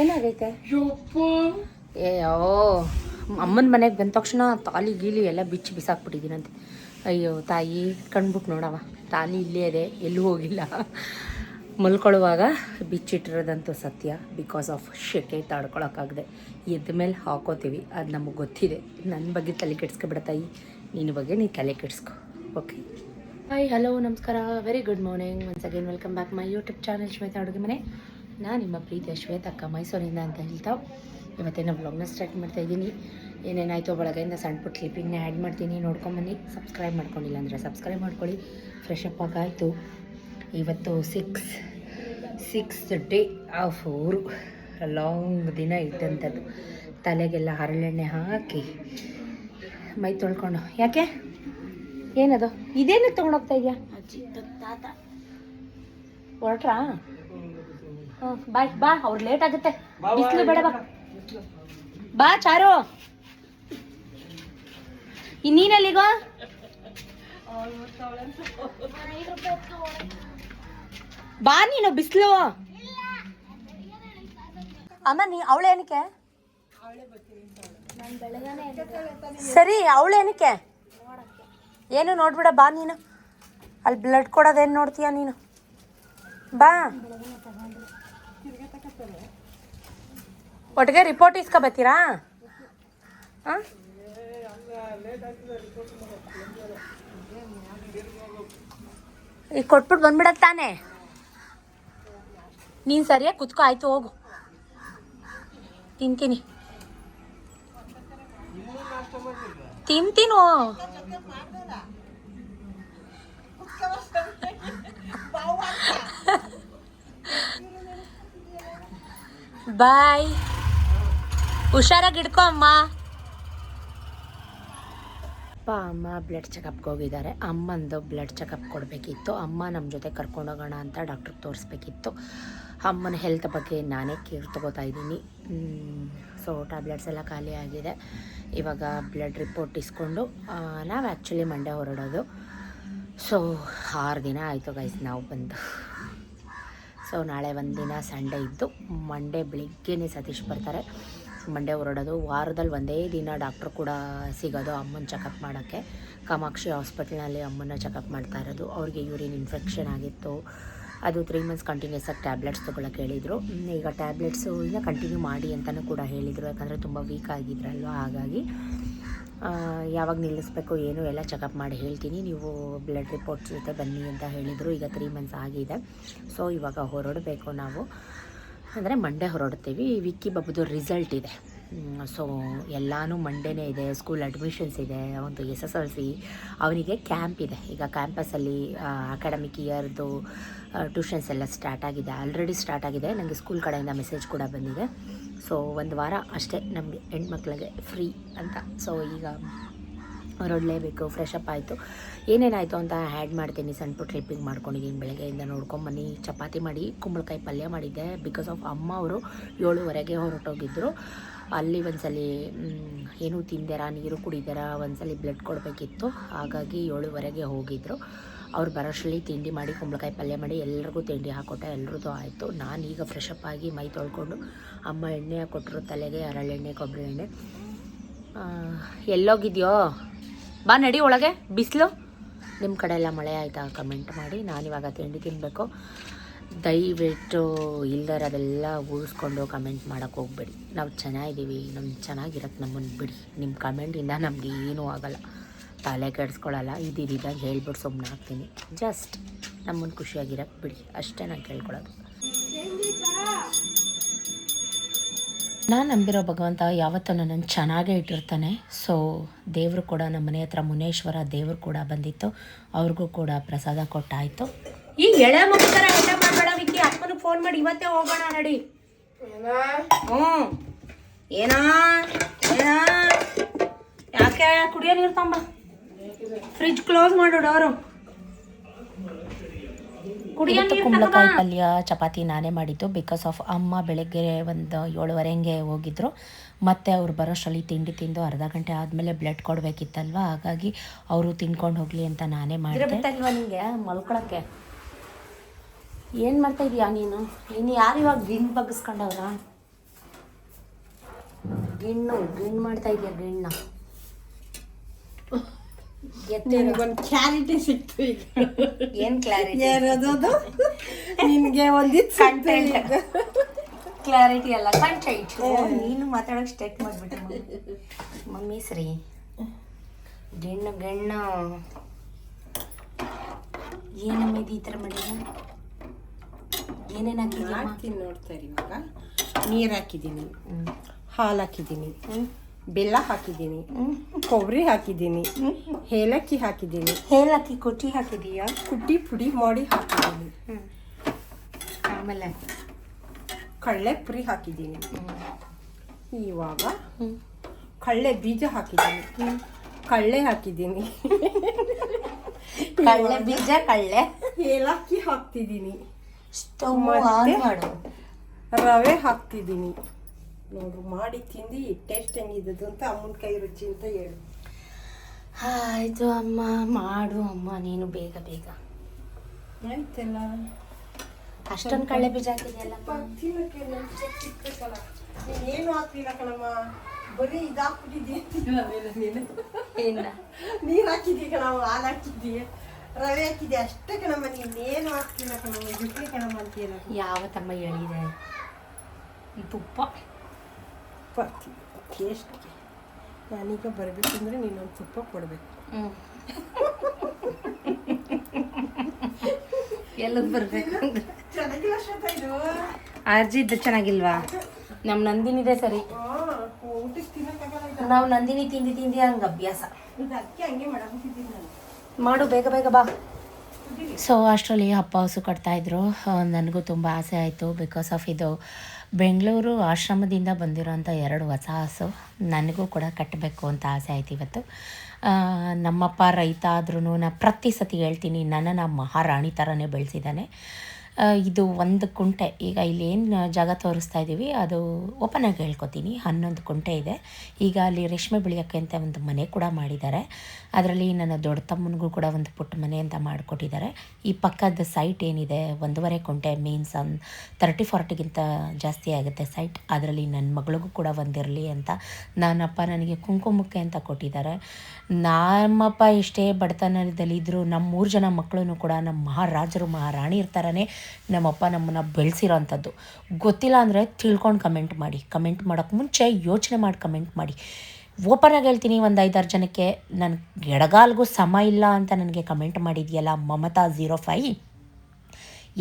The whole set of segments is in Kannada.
ಏನಾಗೈತೆ? ಯಪ್ಪ. ಏಯೋ ಅಮ್ಮನ ಮನೆಗೆ ಬಂದ ತಕ್ಷಣ ತಾಲಿ ಗೀಲಿ ಎಲ್ಲ ಬಿಚ್ಚಿ ಬಿಸಾಕ್ಬಿಟ್ಟಿದ್ದೀನಂತೆ ಅಯ್ಯೋ ತಾಯಿ ಕಣ್ಬಿಟ್ಟು ನೋಡವ. ತಾಲಿ ಇಲ್ಲೇ ಇದೆ ಎಲ್ಲೂ ಹೋಗಿಲ್ಲ. ಮಲ್ಕೊಳ್ಳುವಾಗ ಬಿಚ್ಚಿಟ್ಟಿರೋದಂತೂ ಸತ್ಯ. ಬಿಕಾಸ್ ಆಫ್ ಶೆಕೆ ತಾಡ್ಕೊಳಕ್ಕಾಗದೆ ಎದ್ದ ಮೇಲೆ ಹಾಕೋತೀವಿ ಅದು ನಮಗೆ ಗೊತ್ತಿದೆ. ನನ್ನ ಬಗ್ಗೆ ತಲೆ ಕೆಡ್ಸ್ಕೊಬಿಡ ತಾಯಿ. ನಿನ್ನ ಬಗ್ಗೆ ನೀನು ತಲೆ ಕೆಡ್ಸ್ಕೊ ಓಕೆ? ಹಾಯ್ ಹಲೋ ನಮಸ್ಕಾರ. Very good morning once again welcome back my YouTube channel Shweta ಅಡುಗೆ ಮನೆ ನಾನು ನಿಮ್ಮ ಪ್ರೀತಿಯ ಶ್ವೇತಕ್ಕ ಮೈಸೂರಿಂದ ಅಂತ ಹೇಳ್ತಾ ಇವತ್ತಿನ ಬ್ಲಾಗ್ನ ಸ್ಟಾರ್ಟ್ ಮಾಡ್ತಾ ಇದ್ದೀನಿ. ಏನೇನಾಯಿತು ಬೆಳಗ್ಗೆಯಿಂದ ಸಣ್ಣ ಪುಟ್ಟ ಕ್ಲಿಪ್ಪಿಂಗ್ನ ಆ್ಯಡ್ ಮಾಡ್ತೀನಿ. ನೋಡ್ಕೊಂಬನ್ನಿ ಸಬ್ಸ್ಕ್ರೈಬ್ ಮಾಡ್ಕೊಂಡಿಲ್ಲ ಅಂದರೆ ಸಬ್ಸ್ಕ್ರೈಬ್ ಮಾಡ್ಕೊಳ್ಳಿ. ಫ್ರೆಶ್ ಅಪ್ ಆಗಾಯಿತು. ಇವತ್ತು ಸಿಕ್ಸ್ ಸಿಕ್ಸ್ ಡೇ ಆಫ್ ಊರು. ಲಾಂಗ್ ದಿನ ಇದ್ದಂಥದ್ದು ತಲೆಗೆಲ್ಲ ಹರಳೆಣ್ಣೆ ಹಾಕಿ ಮೈ ತೊಳ್ಕೊಂಡು. ಯಾಕೆ? ಏನದು? ಇದೇನು ತೊಗೊಂಡೋಗ್ತಾ ಇದೆಯಾ? ಅಜ್ಜಿ ತಾತ. ಹೊರಟ್ರಾ? ಬಾಯ್ ಬಾ ಅವ್ರು ಲೇಟ್ ಆಗುತ್ತೆ. ಬಿಸಿಲು ಬೇಡ ಬಾ. ಬಾ ಚಾರು. ಇನ್ನೀನೆಲ್ಲಿಗೋ ಬಾ ನೀನು ಬಿಸಿಲು. ಅಮ್ಮ ನೀ ಅವಳೇನಕ್ಕೆ ಸರಿ ಅವಳೇನಕ್ಕೆ ಏನು ನೋಡ್ಬಿಡ ಬಾ ನೀನು. ಅಲ್ಲಿ ಬ್ಲಡ್ ಕೊಡೋದೇನು ನೋಡ್ತೀಯ ನೀನು? ಬಾ. ಒಟ್ಟಿಗೆ ರಿಪೋರ್ಟ್ ಇಸ್ಕೊಬತ್ತೀರಾ? ಹಾಂ? ಈಗ ಕೊಟ್ಬಿಟ್ಟು ಬಂದ್ಬಿಡಕ್ ತಾನೆ. ನೀನು ಸರಿಯಾಗಿ ಕುತ್ಕೋ, ಆಯ್ತು, ಹೋಗು. ತಿಂತೀನಿ. ತಿಂತೀನು? ಬಾಯ್. ಹುಷಾರಾಗಿ ಇಟ್ಕೋ ಅಮ್ಮ. ಅಪ್ಪ, ಅಮ್ಮ ಬ್ಲಡ್ ಚೆಕಪ್ಗೆ ಹೋಗಿದ್ದಾರೆ. ಅಮ್ಮಂದು ಬ್ಲಡ್ ಚೆಕಪ್ ಕೊಡಬೇಕಿತ್ತು. ಅಮ್ಮ ನಮ್ಮ ಜೊತೆ ಕರ್ಕೊಂಡೋಗೋಣ ಅಂತ ಡಾಕ್ಟ್ರಿಗೆ ತೋರಿಸ್ಬೇಕಿತ್ತು. ಅಮ್ಮನ ಹೆಲ್ತ್ ಬಗ್ಗೆ ನಾನೇ ಕೇರ್ ತಗೋತಾ ಇದ್ದೀನಿ. ಸೊ ಟ್ಯಾಬ್ಲೆಟ್ಸ್ ಎಲ್ಲ ಖಾಲಿ ಆಗಿದೆ. ಇವಾಗ ಬ್ಲಡ್ ರಿಪೋರ್ಟ್ ಇಸ್ಕೊಂಡು ನಾವು ಆ್ಯಕ್ಚುಲಿ ಮಂಡೆ ಹೊರಡೋದು. ಸೊ ಆರು ದಿನ ಆಯಿತು ಗೈಸ್ ನಾವು ಬಂದು. ಸೊ ನಾಳೆ ಒಂದು ದಿನ ಸಂಡೇ ಇದ್ದು ಮಂಡೇ ಬೆಳಿಗ್ಗೆನೇ ಸತೀಶ್ ಬರ್ತಾರೆ. ಮಂಡೇ ಹೊರಡೋದು. ವಾರದಲ್ಲಿ ಒಂದೇ ದಿನ ಡಾಕ್ಟ್ರು ಕೂಡ ಸಿಗೋದು ಅಮ್ಮನ ಚೆಕಪ್ ಮಾಡೋಕ್ಕೆ. ಕಾಮಾಕ್ಷಿ ಹಾಸ್ಪಿಟ್ಲ್ನಲ್ಲಿ ಅಮ್ಮನ ಚೆಕಪ್ ಮಾಡ್ತಾ ಇರೋದು. ಅವ್ರಿಗೆ ಯೂರಿನ್ ಇನ್ಫೆಕ್ಷನ್ ಆಗಿತ್ತು. ಅದು ತ್ರೀ ಮಂತ್ಸ್ ಕಂಟಿನ್ಯೂಸ್ ಆಗಿ ಟ್ಯಾಬ್ಲೆಟ್ಸ್ ತೊಗೊಳಕ್ಕೆ ಹೇಳಿದರು. ಈಗ ಟ್ಯಾಬ್ಲೆಟ್ಸು ಈಗ ಕಂಟಿನ್ಯೂ ಮಾಡಿ ಅಂತಲೂ ಕೂಡ ಹೇಳಿದರು. ಯಾಕಂದರೆ ತುಂಬ ವೀಕ್ ಆಗಿದ್ರಲ್ವ, ಹಾಗಾಗಿ ಯಾವಾಗ ನಿಲ್ಲಿಸ್ಬೇಕು ಏನು ಎಲ್ಲ ಚೆಕಪ್ ಮಾಡಿ ಹೇಳ್ತೀನಿ. ನೀವು ಬ್ಲಡ್ ರಿಪೋರ್ಟ್ಸ್ ಜೊತೆ ಬನ್ನಿ ಅಂತ ಹೇಳಿದರು. ಈಗ ತ್ರೀ ಮಂತ್ಸ್ ಆಗಿದೆ. ಸೊ ಇವಾಗ ಹೊರಡಬೇಕು ನಾವು. ಅಂದರೆ ಮಂಡೇ ಹೊರಡ್ತೀವಿ. ವಿಕ್ಕಿ ಬಾಬುದು ರಿಸಲ್ಟ್ ಇದೆ. ಸೊ ಎಲ್ಲನೂ ಮಂಡೇನೇ ಇದೆ. ಸ್ಕೂಲ್ ಅಡ್ಮಿಷನ್ಸ್ ಇದೆ. ಒಂದು ಎಸ್ ಎಸ್ ಎಲ್ ಸಿ ಅವನಿಗೆ ಕ್ಯಾಂಪ್ ಇದೆ. ಈಗ ಕ್ಯಾಂಪಸ್ಸಲ್ಲಿ ಅಕಾಡೆಮಿಕ್ ಇಯರ್ದು ಟ್ಯೂಷನ್ಸ್ ಎಲ್ಲ ಸ್ಟಾರ್ಟ್ ಆಗಿದೆ. ಆಲ್ರೆಡಿ ಸ್ಟಾರ್ಟ್ ಆಗಿದೆ. ನನಗೆ ಸ್ಕೂಲ್ ಕಡೆಯಿಂದ ಮೆಸೇಜ್ ಕೂಡ ಬಂದಿದೆ. ಸೊ ಒಂದು ವಾರ ಅಷ್ಟೇ ನಮಗೆ ಹೆಣ್ಮಕ್ಳಿಗೆ ಫ್ರೀ ಅಂತ. ಸೊ ಈಗ ಹೊರಡಲೇಬೇಕು ಫ್ರೆಶ್ ಅಪ್ ಆಯಿತು. ಏನೇನಾಯಿತು ಅಂತ ಆ್ಯಡ್ ಮಾಡ್ತೀನಿ. ಸಣ್ಣ ಪುಟ್ಟ ಟ್ರಿಪ್ಪಿಂಗ್ ಮಾಡ್ಕೊಂಡಿದ್ದೀನಿ ಬೆಳಗ್ಗೆಯಿಂದ ನೋಡ್ಕೊಂಬನ್ನಿ. ಚಪಾತಿ ಮಾಡಿ, ಕುಂಬಳಕಾಯಿ ಪಲ್ಯ ಮಾಡಿದ್ದೆ. ಬಿಕಾಸ್ ಆಫ್ ಅಮ್ಮ ಅವರು ಏಳುವರೆಗೆ ಹೊರಟೋಗಿದ್ದರು ಅಲ್ಲಿ ಒಂದ್ಸಲಿ ಏನೂ ತಿಂದಿರ, ನೀರು ಕುಡಿದಾರ, ಒಂದ್ಸಲಿ ಬ್ಲಡ್ ಕೊಡಬೇಕಿತ್ತು. ಹಾಗಾಗಿ ಏಳುವರೆಗೆ ಹೋಗಿದ್ದರು ಅವ್ರು ಬರೋಷ್ಟರಲ್ಲಿ ತಿಂಡಿ ಮಾಡಿ, ಕುಂಬಳಕಾಯಿ ಪಲ್ಯ ಮಾಡಿ ಎಲ್ರಿಗೂ ತಿಂಡಿ ಹಾಕೊಟ್ಟೆ ಎಲ್ರದ್ದು ಆಯಿತು. ನಾನು ಈಗ ಫ್ರೆಶ್ ಅಪ್ ಆಗಿ ಮೈ ತೊಳ್ಕೊಂಡು ಅಮ್ಮ ಎಣ್ಣೆ ಕೊಟ್ಟರು ತಲೆಗೆ ಹರಳೆಣ್ಣೆ ಕೊಬ್ಬರಿ ಎಣ್ಣೆ. ಎಲ್ಲೋಗಿದ್ಯೋ? ಬಾ ನಡಿ ಒಳಗೆ, ಬಿಸಿಲು. ನಿಮ್ಮ ಕಡೆ ಎಲ್ಲ ಮಳೆ ಆಯಿತಾ? ಕಮೆಂಟ್ ಮಾಡಿ. ನಾನಿವಾಗ ತಿಂಡಿ ತಿನ್ನಬೇಕು ದಯವಿಟ್ಟು ಇಲ್ದರದೆಲ್ಲ ಉಳಿಸ್ಕೊಂಡು ಕಮೆಂಟ್ ಮಾಡೋಕ್ಕೆ ಹೋಗ್ಬೇಡಿ. ನಾವು ಚೆನ್ನಾಗಿದ್ದೀವಿ. ನಮ್ಮ ಚೆನ್ನಾಗಿರತ್ತೆ ನಮ್ಮನ್ನು ಬಿಡಿ. ನಿಮ್ಮ ಕಮೆಂಟಿಂದ ನಮಗೆ ಏನೂ ಆಗಲ್ಲ. ತಲೆ ಕೆಡಿಸ್ಕೊಳ್ಳಲ್ಲ ಇದಿದ್ದಾಗ ಹೇಳ್ಬಿಟ್ಟು ಸುಮ್ಮನೆ ಹಾಕ್ತೀನಿ ಜಸ್ಟ್ ನಮ್ಮನ್ನು ಖುಷಿಯಾಗಿರಕ್ಕೆ ಬಿಡಿ. ಅಷ್ಟೇ ನಾನು ಕೇಳ್ಕೊಳ್ಳೋದು. ನಾನು ನಂಬಿರೋ ಭಗವಂತ ಯಾವತ್ತೂ ನನ್ನನ್ನು ಚೆನ್ನಾಗೇ ಇಟ್ಟಿರ್ತಾನೆ. ಸೊ ದೇವರು ಕೂಡ ನಮ್ಮ ಮನೆ ಹತ್ರ ಮುನೇಶ್ವರ ದೇವರು ಕೂಡ ಬಂದಿತ್ತು. ಅವ್ರಿಗೂ ಕೂಡ ಪ್ರಸಾದ ಕೊಟ್ಟಾಯಿತು. ಈ ಎಳೆ ಮಗು ಥರ ಮಾಡಬೇಡ ವಿಕ್ಕಿ. ಅಪ್ಪನಿಗೆ ಫೋನ್ ಮಾಡಿ ಇವತ್ತೇ ಹೋಗೋಣ ನಡಿ. ಹ್ಞೂ ಏನಾ? ಏನಾ? ಯಾಕೆ ಕುಡಿಯೋ ನೀರು ತಂಬ? ಫ್ರಿಜ್ ಕ್ಲೋಸ್ ಮಾಡು ಡೋರು. ಇವತ್ತು ಕುಂಬಳಕಾಯಿ ಪಲ್ಯ ಚಪಾತಿ ನಾನೇ ಮಾಡಿದ್ದು ಬಿಕಾಸ್ ಆಫ್ ಅಮ್ಮ ಬೆಳಗ್ಗೆ ಒಂದು ಏಳುವರೆ ಹಂಗೆ ಹೋಗಿದ್ರು. ಮತ್ತೆ ಅವ್ರು ಬರೋಷ್ಟರಲ್ಲಿ ತಿಂಡಿ ತಿಂದು ಅರ್ಧ ಗಂಟೆ ಆದಮೇಲೆ ಬ್ಲಡ್ ಕೊಡಬೇಕಿತ್ತಲ್ವ? ಹಾಗಾಗಿ ಅವರು ತಿನ್ಕೊಂಡು ಹೋಗಲಿ ಅಂತ ನಾನೇ ಮಾಡಿದೆ ನಿಮಗೆ ಮಲ್ಕೊಳಕ್ಕೆ. ಏನು ಮಾಡ್ತಾ ಇದೀಯಾ ನೀನು? ನೀನು ಯಾರು ಇವಾಗ ಗಿಣ್ ಬಗ್ಗಿಸ್ಕೊಂಡವ್ರ ಗಿಣ್ಣು ಗಿಣ್ಣು ಮಾಡ್ತಾ ಇದೆಯಾ ಗಿಣ್ಣ? ನಿನಗೊಂದು ಕ್ಲಾರಿಟಿ ಸಿಕ್ತು ಈಗ. ಏನ್ ಕ್ಲಾರಿಟಿ ಏನದು ನಿನಗೆ ಒಂದಿತ್ತು ಕಂಟೆಂಟ್ ಕ್ಲಾರಿಟಿ ಅಲ್ಲ ಕಂಟೆಂಟ್ ನೀನು ಮಾತಾಡೋಕೆ ಸ್ಟೆಕ್ ಮಾಡ್ಬಿಟ್ಟೆ ಮಮ್ಮಿ. ಸರಿ. ಗೆಣ್ಣು ಗೆಣ್ಣು ಏನಮ್ಮ ಇದು ಈ ಥರ ಮಾಡಿದ ಏನೇನು ಹಾಕಿದ್ದೀನಿ ನೋಡ್ತಾ ಇರಿ ಇವಾಗ. ನೀರು ಹಾಕಿದ್ದೀನಿ. ಹಾಲು ಹಾಕಿದ್ದೀನಿ. ಬೆಲ್ಲ ಹಾಕಿದ್ದೀನಿ. ಕೊಬ್ಬರಿ ಹಾಕಿದ್ದೀನಿ. ಏಲಕ್ಕಿ ಹಾಕಿದ್ದೀನಿ. ಏಲಕ್ಕಿ ಕುಟ್ಟಿ ಹಾಕಿದೀಯಾ ಕುಟ್ಟಿ ಪುಡಿ ಮಾಡಿ ಹಾಕಿದ್ದೀನಿ. ಆಮೇಲೆ? ಕಡಲೆ ಪುರಿ ಹಾಕಿದ್ದೀನಿ ಇವಾಗ ಕಡಲೆ ಬೀಜ ಹಾಕಿದ್ದೀನಿ. ಕಡಲೆ ಹಾಕಿದ್ದೀನಿ. ಕಳ್ಳೆ ಬೀಜ ಕಳ್ಳೆ ಏಲಕ್ಕಿ ಹಾಕ್ತಿದ್ದೀನಿ. ಸ್ಟವ್? ಮಾಡು. ರವೆ ಹಾಕ್ತಿದ್ದೀನಿ. ನೋಡು ಮಾಡಿ ತಿಂದು ಟೇಸ್ಟ್ ಹೆಂಗಿದ್ದದು ಅಂತ ಅಮ್ಮನ ಕೈ ರುಚಿ ಅಂತ ಹೇಳು. ಆಯಿತು ಅಮ್ಮ ಮಾಡು ಅಮ್ಮ ನೀನು ಬೇಗ ಬೇಗ. ಆಯ್ತಲ್ಲ. ಅಷ್ಟೊಂದು ಕಳೆ ಬೀಜ ಹಾಕಿದೆಯಲ್ಲ. ನೀನೇನು ಹಾಕ್ಲಿಲ್ಲ ಕಣಮ್ಮ? ಬರೀ ಇದಾಕ್ಬಿಟ್ಟಿದ್ಯಾ ನೀರು ಹಾಕಿದ್ದೀಯ ಕಣಮ್ಮ? ಹಾಲು ಹಾಕಿದ್ವಿ ರವೆ ಹಾಕಿದ್ದೆ ಅಷ್ಟೇ ಕಣಮ್ಮ ನೀನೇನು ಹಾಕ್ತಿಲ್ಲ ಕಣಮ್ಮ? ಬಿಟ್ಟಿ ಕಣಮ್ಮ ಯಾವ ತಮ್ಮ ಹೇಳಿದೆ? ಈ ತುಪ್ಪ. ಬರ್ತೀನಿ ಟೇಸ್ಟ್ಗೆ ನಾನೀಗ ಬರಬೇಕಂದ್ರೆ ನೀನೊಂದು ತುಪ್ಪ ಕೊಡಬೇಕು. ಎಲ್ಲದ್ ಬರ್ಬೇಕು ಅರ್ಜಿ ಇದ್ದ ಅರ್ಜಿದ್ದು ಚೆನ್ನಾಗಿಲ್ವಾ ನಮ್ಮ ನಂದಿನಿದೆ ಸರಿ. ನಾವು ನಂದಿನಿ ತಿಂದು ತಿಂದು ಹಂಗೆ ಅಭ್ಯಾಸ. ಮಾಡು ಬೇಗ ಬೇಗ ಬಾ. ಸೊ ಅಷ್ಟರಲ್ಲಿ ಅಪ್ಪ ಹಸು ಕಟ್ತಾಯಿದ್ರು ನನಗೂ ತುಂಬ ಆಸೆ ಆಯಿತು ಬಿಕಾಸ್ ಆಫ್ ಇದು. ಬೆಂಗಳೂರು ಆಶ್ರಮದಿಂದ ಬಂದಿರೋಂಥ ಎರಡು ಹೊಸ ಹಸು ನನಗೂ ಕೂಡ ಕಟ್ಟಬೇಕು ಅಂತ ಆಸೆ ಆಯ್ತು ಇವತ್ತು. ನಮ್ಮಪ್ಪ ರೈತ ಆದ್ರೂ ನಾನು ಪ್ರತಿ ಸತಿ ಹೇಳ್ತೀನಿ, ನನ್ನನ್ನು ಮಹಾರಾಣಿ ಥರನೇ ಬೆಳೆಸಿದ್ದಾನೆ. ಇದು ಒಂದು ಕುಂಟೆ. ಈಗ ಇಲ್ಲಿ ಏನು ಜಾಗ ತೋರಿಸ್ತಾ ಇದ್ದೀವಿ ಅದು ಓಪನ್ ಆಗಿ ಹೇಳ್ಕೊತೀನಿ. ಹನ್ನೊಂದು ಕುಂಟೆ ಇದೆ. ಈಗ ಅಲ್ಲಿ ರೇಷ್ಮೆ ಬೆಳೆಯೋಕ್ಕೆ ಅಂತ ಒಂದು ಮನೆ ಕೂಡ ಮಾಡಿದ್ದಾರೆ. ಅದರಲ್ಲಿ ನನ್ನ ದೊಡ್ಡ ತಮ್ಮನಿಗೂ ಕೂಡ ಒಂದು ಪುಟ್ಟ ಮನೆ ಅಂತ ಮಾಡಿಕೊಟ್ಟಿದ್ದಾರೆ. ಈ ಪಕ್ಕದ ಸೈಟ್ ಏನಿದೆ, ಒಂದೂವರೆ ಕುಂಟೆ ಮೀನ್ಸ್ ಅನ್ ತರ್ಟಿ ಫಾರ್ಟಿಗಿಂತ ಜಾಸ್ತಿ ಆಗುತ್ತೆ ಸೈಟ್ ಅದರಲ್ಲಿ ನನ್ನ ಮಗಳಿಗೂ ಕೂಡ ಒಂದಿರಲಿ ಅಂತ ನನ್ನಪ್ಪ ನನಗೆ ಕುಂಕುಮಕ್ಕೆ ಅಂತ ಕೊಟ್ಟಿದ್ದಾರೆ. ನಮ್ಮಪ್ಪ ಎಷ್ಟೇ ಬಡತನದಲ್ಲಿದ್ದರೂ ನಮ್ಮ ಮೂರು ಜನ ಮಕ್ಕಳು ಕೂಡ ನಮ್ಮ ಮಹಾರಾಜರು ಮಹಾರಾಣಿ ಇರ್ತಾರನೇ ನಮ್ಮಪ್ಪ ನಮ್ಮನ್ನು ಬೆಳೆಸಿರೋವಂಥದ್ದು ಗೊತ್ತಿಲ್ಲ ಅಂದರೆ ತಿಳ್ಕೊಂಡು ಕಮೆಂಟ್ ಮಾಡಿ. ಕಮೆಂಟ್ ಮಾಡೋಕ್ಕೆ ಮುಂಚೆ ಯೋಚನೆ ಮಾಡಿ ಕಮೆಂಟ್ ಮಾಡಿ. ಓಪನಾಗಿ ಹೇಳ್ತೀನಿ ಒಂದು ಐದಾರು ಜನಕ್ಕೆ. ನನ್ನ ಎಡಗಾಲ್ಗೂ ಸಮ ಇಲ್ಲ ಅಂತ ನನಗೆ ಕಮೆಂಟ್ ಮಾಡಿದೆಯಲ್ಲ ಮಮತಾ ಝೀರೋ ಫೈ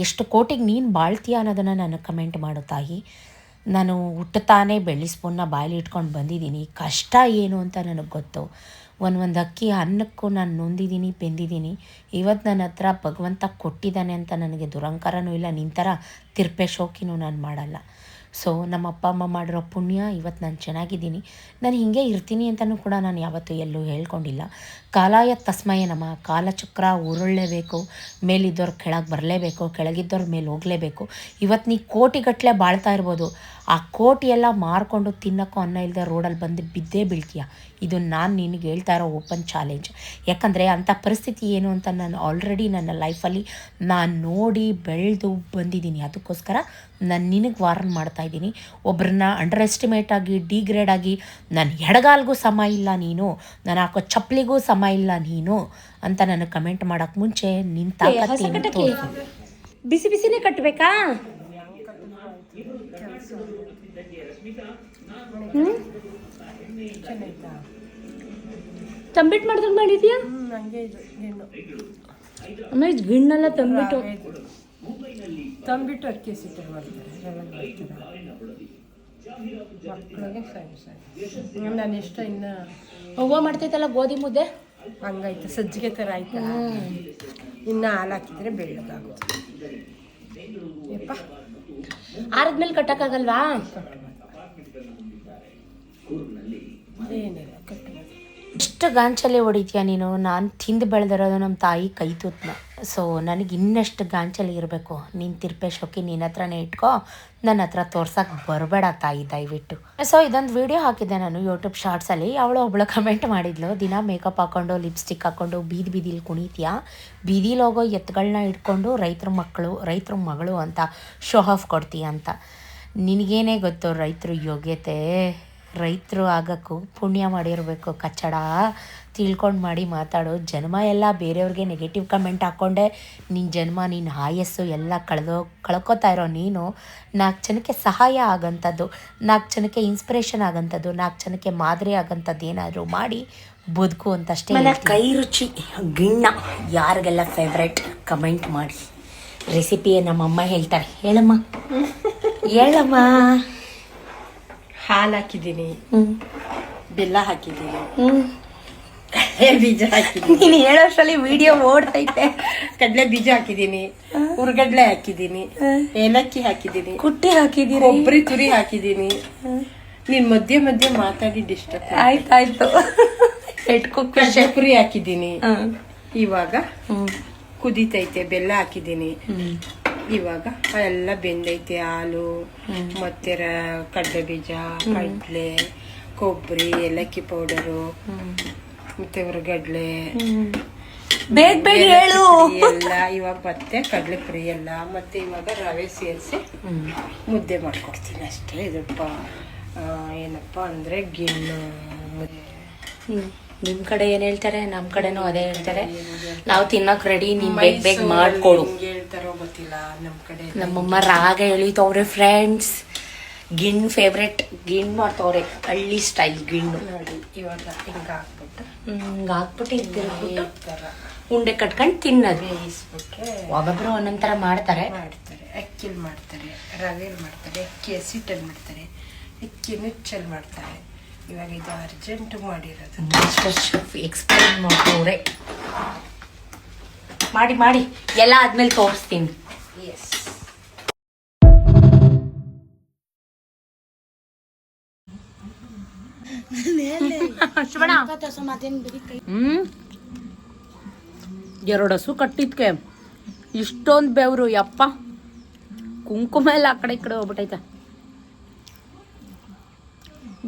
ಎಷ್ಟು ಕೋಟಿಗೆ ನೀನು ಬಾಳ್ತೀಯ ಅನ್ನೋದನ್ನು ನಾನು ಕಮೆಂಟ್ ಮಾಡೋ ತಾಯಿ. ನಾನು ಹುಟ್ಟುತ್ತಾನೆ ಬೆಳ್ಳಿ ಸ್ಪೂನ್ನ ಬಾಯಲ್ಲಿ ಇಟ್ಕೊಂಡು ಬಂದಿದ್ದೀನಿ. ಕಷ್ಟ ಏನು ಅಂತ ನನಗೆ ಗೊತ್ತು. ಒಂದು ಒಂದು ಅಕ್ಕಿ ಅನ್ನಕ್ಕೂ ನಾನು ನೊಂದಿದ್ದೀನಿ, ಬೆಂದಿದ್ದೀನಿ. ಇವತ್ತು ನನ್ನ ಹತ್ರ ಭಗವಂತ ಕೊಟ್ಟಿದ್ದಾನೆ ಅಂತ ನನಗೆ ದುರಂಕಾರನೂ ಇಲ್ಲ ನಿನ್ನ ಥರ ತಿರ್ಪೆ ಶೋಕಿನೂ ನಾನು ಮಾಡಲ್ಲ. ಸೊ ನಮ್ಮ ಅಪ್ಪ, ಅಮ್ಮ ಮಾಡಿರೋ ಪುಣ್ಯ ಇವತ್ತು ನಾನು ಚೆನ್ನಾಗಿದ್ದೀನಿ. ನಾನು ಹೀಗೆ ಇರ್ತೀನಿ ಅಂತಲೂ ಕೂಡ ನಾನು ಯಾವತ್ತೂ ಎಲ್ಲೂ ಹೇಳ್ಕೊಂಡಿಲ್ಲ. ಕಾಲಾಯ ತಸ್ಮಯ ನಮ್ಮ ಕಾಲಚಕ್ರ ಉರುಳಲೇಬೇಕು ಮೇಲಿದ್ದವ್ರು ಕೆಳಗೆ ಬರಲೇಬೇಕು ಕೆಳಗಿದ್ದವ್ರ ಮೇಲೆ ಹೋಗಲೇಬೇಕು. ಇವತ್ತು ನೀ ಕೋಟಿಗಟ್ಟಲೆ ಬಾಳ್ತಾ ಇರ್ಬೋದು. ಆ ಕೋಟಿ ಎಲ್ಲ ಮಾರ್ಕೊಂಡು ತಿನ್ನೋಕ್ಕೂ ಅನ್ನ ಇಲ್ಲದೆ ರೋಡಲ್ಲಿ ಬಂದು ಬಿದ್ದೇ ಬೀಳ್ತೀಯ? ಇದು ನಾನು ನಿನಗೆ ಹೇಳ್ತಾ ಇರೋ ಓಪನ್ ಚಾಲೆಂಜ್ ಯಾಕಂದರೆ ಅಂಥ ಪರಿಸ್ಥಿತಿ ಏನು ಅಂತ ನಾನು ಆಲ್ರೆಡಿ ನನ್ನ ಲೈಫಲ್ಲಿ ನಾನು ನೋಡಿ ಬೆಳೆದು ಬಂದಿದ್ದೀನಿ. ಅದಕ್ಕೋಸ್ಕರ ನಾನು ನಿನಗೆ ವಾರ್ನ್ ಮಾಡ್ತಾ ಇದ್ದೀನಿ. ಒಬ್ಬರನ್ನ ಅಂಡರ್ ಎಸ್ಟಿಮೇಟ್ ಆಗಿ ಡಿಗ್ರೇಡ್ ಆಗಿ ನನ್ನ ಎಡಗಾಲ್ಗೂ ಸಮ ಇಲ್ಲ ನೀನು ನಾನು ಹಾಕೋ ಚಪ್ಪಲಿಗೂ ಸಮ ಇಲ್ಲ ನೀನು ಅಂತ ನನಗೆ ಕಮೆಂಟ್ ಮಾಡೋಕ್ಕೆ ಮುಂಚೆ ನಿನ್ನ ತಾಕತ್ತೇನು ಬಿಸಿ ಬಿಸಿನೇ ಕಟ್ಟಬೇಕಾ ತಂಬಿಟ್ಟು ಮಾಡ್ದಂಗೆ ಮಾಡಿದ್ಯಾ? ಅಮ್ಮ ಇದು ಗಿಣ್ಣೆಲ್ಲ ತಂಬಿಟ್ಟು. ತಂಬಿಟ್ಟು ಅಕ್ಕಿ ಸಿಟ್ಟು ಮಾಡ್ತಾರೆ ನಾನು ಇಷ್ಟ ಇನ್ನು ಹೂವು ಮಾಡ್ತೈತಲ್ಲ ಗೋಧಿ ಮುದ್ದೆ? ಹಂಗಾಯ್ತು ಸಜ್ಜಿಗೆ ಥರ ಆಯ್ತು? ಇನ್ನು ಹಾಲು ಹಾಕಿದ್ರೆ ಬೆಳ್ಳಗಾಗುತ್ತೆ ಯಪ್ಪ. ಆರದ್ಮೇಲೆ ಕಟ್ಟಕ್ಕಾಗಲ್ವಾ? ಏನೇ ಎಷ್ಟು ಗಾಂಚಲೆ ಹೊಡಿತೀಯ ನೀನು? ನಾನು ತಿಂದು ಬೆಳೆದಿರೋದು ನಮ್ಮ ತಾಯಿ ಕೈ ತುತ್ತನ ಸೊ ನನಗೆ ಇನ್ನಷ್ಟು ಗಾಂಚಲಿ ಇರಬೇಕು. ನೀನು ತಿರ್ಪೆ ಶೋಕಿ ನಿನ್ನ ಹತ್ರನೇ ಇಟ್ಕೋ. ನನ್ನ ಹತ್ರ ತೋರ್ಸಕ್ಕೆ ಬರಬೇಡ ತಾಯಿ, ದಯವಿಟ್ಟು. ಸೊ ಇದೊಂದು ವಿಡಿಯೋ ಹಾಕಿದ್ದೆ ನಾನು ಯೂಟ್ಯೂಬ್ ಶಾರ್ಟ್ಸಲ್ಲಿ ಅವಳು ಒಬ್ಳು ಕಮೆಂಟ್ ಮಾಡಿದ್ಲು, ದಿನ ಮೇಕಪ್ ಹಾಕ್ಕೊಂಡು ಲಿಪ್ಸ್ಟಿಕ್ ಹಾಕ್ಕೊಂಡು ಬೀದಿ ಬೀದಿಲಿ ಕುಣಿತೀಯ? ಬೀದಿಲಿ ಹೋಗೋ ಎತ್ತುಗಳನ್ನ ಇಟ್ಕೊಂಡು ರೈತರ ಮಕ್ಕಳು ರೈತರ ಮಗಳು ಅಂತ ಶೋ ಆಫ್ ಕೊಡ್ತೀಯ ಅಂತ. ನಿನಗೇನೇ ಗೊತ್ತು ರೈತರ ಯೋಗ್ಯತೆ. ರೈತರು ಆಗೋಕ್ಕೂ ಪುಣ್ಯ ಮಾಡಿರಬೇಕು. ಕಚ್ಚಡ ತಿಳ್ಕೊಂಡು ಮಾಡಿ ಮಾತಾಡು. ಜನ್ಮ ಎಲ್ಲ ಬೇರೆಯವ್ರಿಗೆ ನೆಗೆಟಿವ್ ಕಮೆಂಟ್ ಹಾಕ್ಕೊಂಡೆ ನಿನ್ನ ಜನ್ಮ ನಿನ್ನ ಆಯಸ್ಸು ಎಲ್ಲ ಕಳೆದೋ ಕಳ್ಕೊತಾ ಇರೋ ನೀನು ನಾಲ್ಕು ಜನಕ್ಕೆ ಸಹಾಯ ಆಗೋಂಥದ್ದು ನಾಲ್ಕು ಜನಕ್ಕೆ ಇನ್ಸ್ಪಿರೇಷನ್ ಆಗೋಂಥದ್ದು ನಾಲ್ಕು ಜನಕ್ಕೆ ಮಾದರಿ ಆಗೋಂಥದ್ದು ಏನಾದರೂ ಮಾಡಿ ಬದುಕು ಅಂತಷ್ಟೇ ಕೈ ರುಚಿ ಗಿಣ್ಣ. ಯಾರಿಗೆಲ್ಲ ಫೇವ್ರೆಟ್ ಕಮೆಂಟ್ ಮಾಡಿ? ರೆಸಿಪಿ ನಮ್ಮಮ್ಮ ಹೇಳ್ತಾರೆ. ಹೇಳಮ್ಮ. ಹೇಳಮ್ಮ. ಹಾಲು ಹಾಕಿದ್ದೀನಿ. ಬೆಲ್ಲ ಹಾಕಿದ್ದೀನಿ. ಬೀಜ ಹಾಕಿದ್ದೀನಿ. ನೀನು ಹೇಳೋಷ್ಟರಲ್ಲಿ ವಿಡಿಯೋ ಓಡ್ತೈತೆ. ಕಡಲೆ ಬೀಜ ಹಾಕಿದ್ದೀನಿ. ಹುರ್ಗಡ್ಲೆ ಹಾಕಿದ್ದೀನಿ. ಏಲಕ್ಕಿ ಹಾಕಿದ್ದೀನಿ. ಕುಟ್ಟಿ ಹಾಕಿದ್ದೀನಿ ಒಬ್ಬರಿ ತುರಿ ಹಾಕಿದ್ದೀನಿ. ನೀನ್ ಮಧ್ಯೆ ಮಧ್ಯೆ ಮಾತಾಡಿ ಡಿಸ್ಟರ್ಬ್ ಆಯ್ತಾಯ್ತು ಶಪುರಿ ಹಾಕಿದ್ದೀನಿ. ಇವಾಗ ಕುದೀತೈತೆ ಬೆಲ್ಲ ಹಾಕಿದ್ದೀನಿ. ಇವಾಗ ಎಲ್ಲ ಬೆಂದೈತೆ ಹಾಲು ಮತ್ತೆ ಕಡಲೆ ಬೀಜ ಕಡಲೆ ಕೊಬ್ಬರಿ ಏಲಕ್ಕಿ ಪೌಡರು ಮತ್ತೆ ಹುರ್ಗಡ್ಲೆ ಬೇಗ ಬೇಗ ಹೇಳು. ಎಲ್ಲ ಇವಾಗ ಮತ್ತೆ ಕಡಲೆ ಪುರಿ ಎಲ್ಲ ಮತ್ತೆ ಇವಾಗ ರವೆ ಸೇರಿಸಿ ಮುದ್ದೆ ಮಾಡ್ಕೊಡ್ತೀನಿ ಅಷ್ಟೇ. ಇದಪ್ಪ ಏನಪ್ಪಾ ಏನಪ್ಪ ಅಂದ್ರೆ ಗಿಣ್ಣು ಮುದ್ದೆ ಹ್ಮ್ ನಿಮ್ ಕಡೆ ಏನ್ ಹೇಳ್ತಾರೆ? ನಮ್ ಕಡೆನೂ ಅದೇ ಹೇಳ್ತಾರೆ. ನಾವು ತಿನ್ನಕ್ ರೆಡಿ ನಿಮ್ಮ ಬೇಗ ಬೇಗ ಮಾಡ್ಕೊಡು. ಹೇಳ್ತಾರೋ ಗೊತ್ತಿಲ್ಲ ನಮ್ಮ ಕಡೆ. ನಮ್ಮಮ್ಮ ರಾಗ ಎಳಿತವ್ರೆ ಫ್ರೆಂಡ್ಸ್ ಗಿಣ್ ಫೇವ್ರೆಟ್ ಗಿಣ್ ಮಾಡ್ತವ್ರೆ ಹಳ್ಳಿ ಸ್ಟೈಲ್ ಗಿಣ್ಣು. ನೋಡಿ ಇವಾಗ ಹಿಂಗೆ ಹಾಕ್ಬಿಟ್ಟು. ಹಿಂಗ್ ಹಾಕ್ಬಿಟ್ಟು ತಿರ್ಗ್ಬಿಟ್ಟು ಉಂಡೆ ಕಟ್ಕೊಂಡು ತಿನ್ನೋದು. ಬೇಯಿಸ್ಬಿಟ್ರೆ ಒಬ್ಬೊಬ್ರು ಒಂದೊಂದರ ಮಾಡ್ತಾರೆ. ಮಾಡ್ತಾರೆ. ಅಕ್ಕಿಲ್ ಮಾಡ್ತಾರೆ ರವೆಲ್ ಮಾಡ್ತಾರೆ ಅಕ್ಕಿ ಹಸಿಟ್ಟಲ್ಲಿ ಮಾಡ್ತಾರೆ ಅಕ್ಕಿ ನುಚ್ಚಲ್ಲಿ ಮಾಡ್ತಾರೆ. ಇವಾಗ ಇದು ಅರ್ಜೆಂಟ್ ಮಾಡಿರೋದು. ಶೆಫ್ ಎಕ್ಸ್ಪ್ಲೈನ್ ಮಾಡ್ತವ್ರೆ. ಮಾಡಿ ಮಾಡಿ. ಎಲ್ಲ ಆದ್ಮೇಲೆ ತೋರಿಸ್ತೀನಿ. Yes hmm. ಎರಡು ಹಸು ಕಟ್ಟಿದ್ಕೆ. ಇಷ್ಟೊಂದು ಬೆವರು ಯಪ್ಪ. ಕುಂಕುಮ ಎಲ್ಲ ಆ ಕಡೆ ಈ ಕಡೆ ಹೋಗ್ಬಿಟ್ಟೈತೆ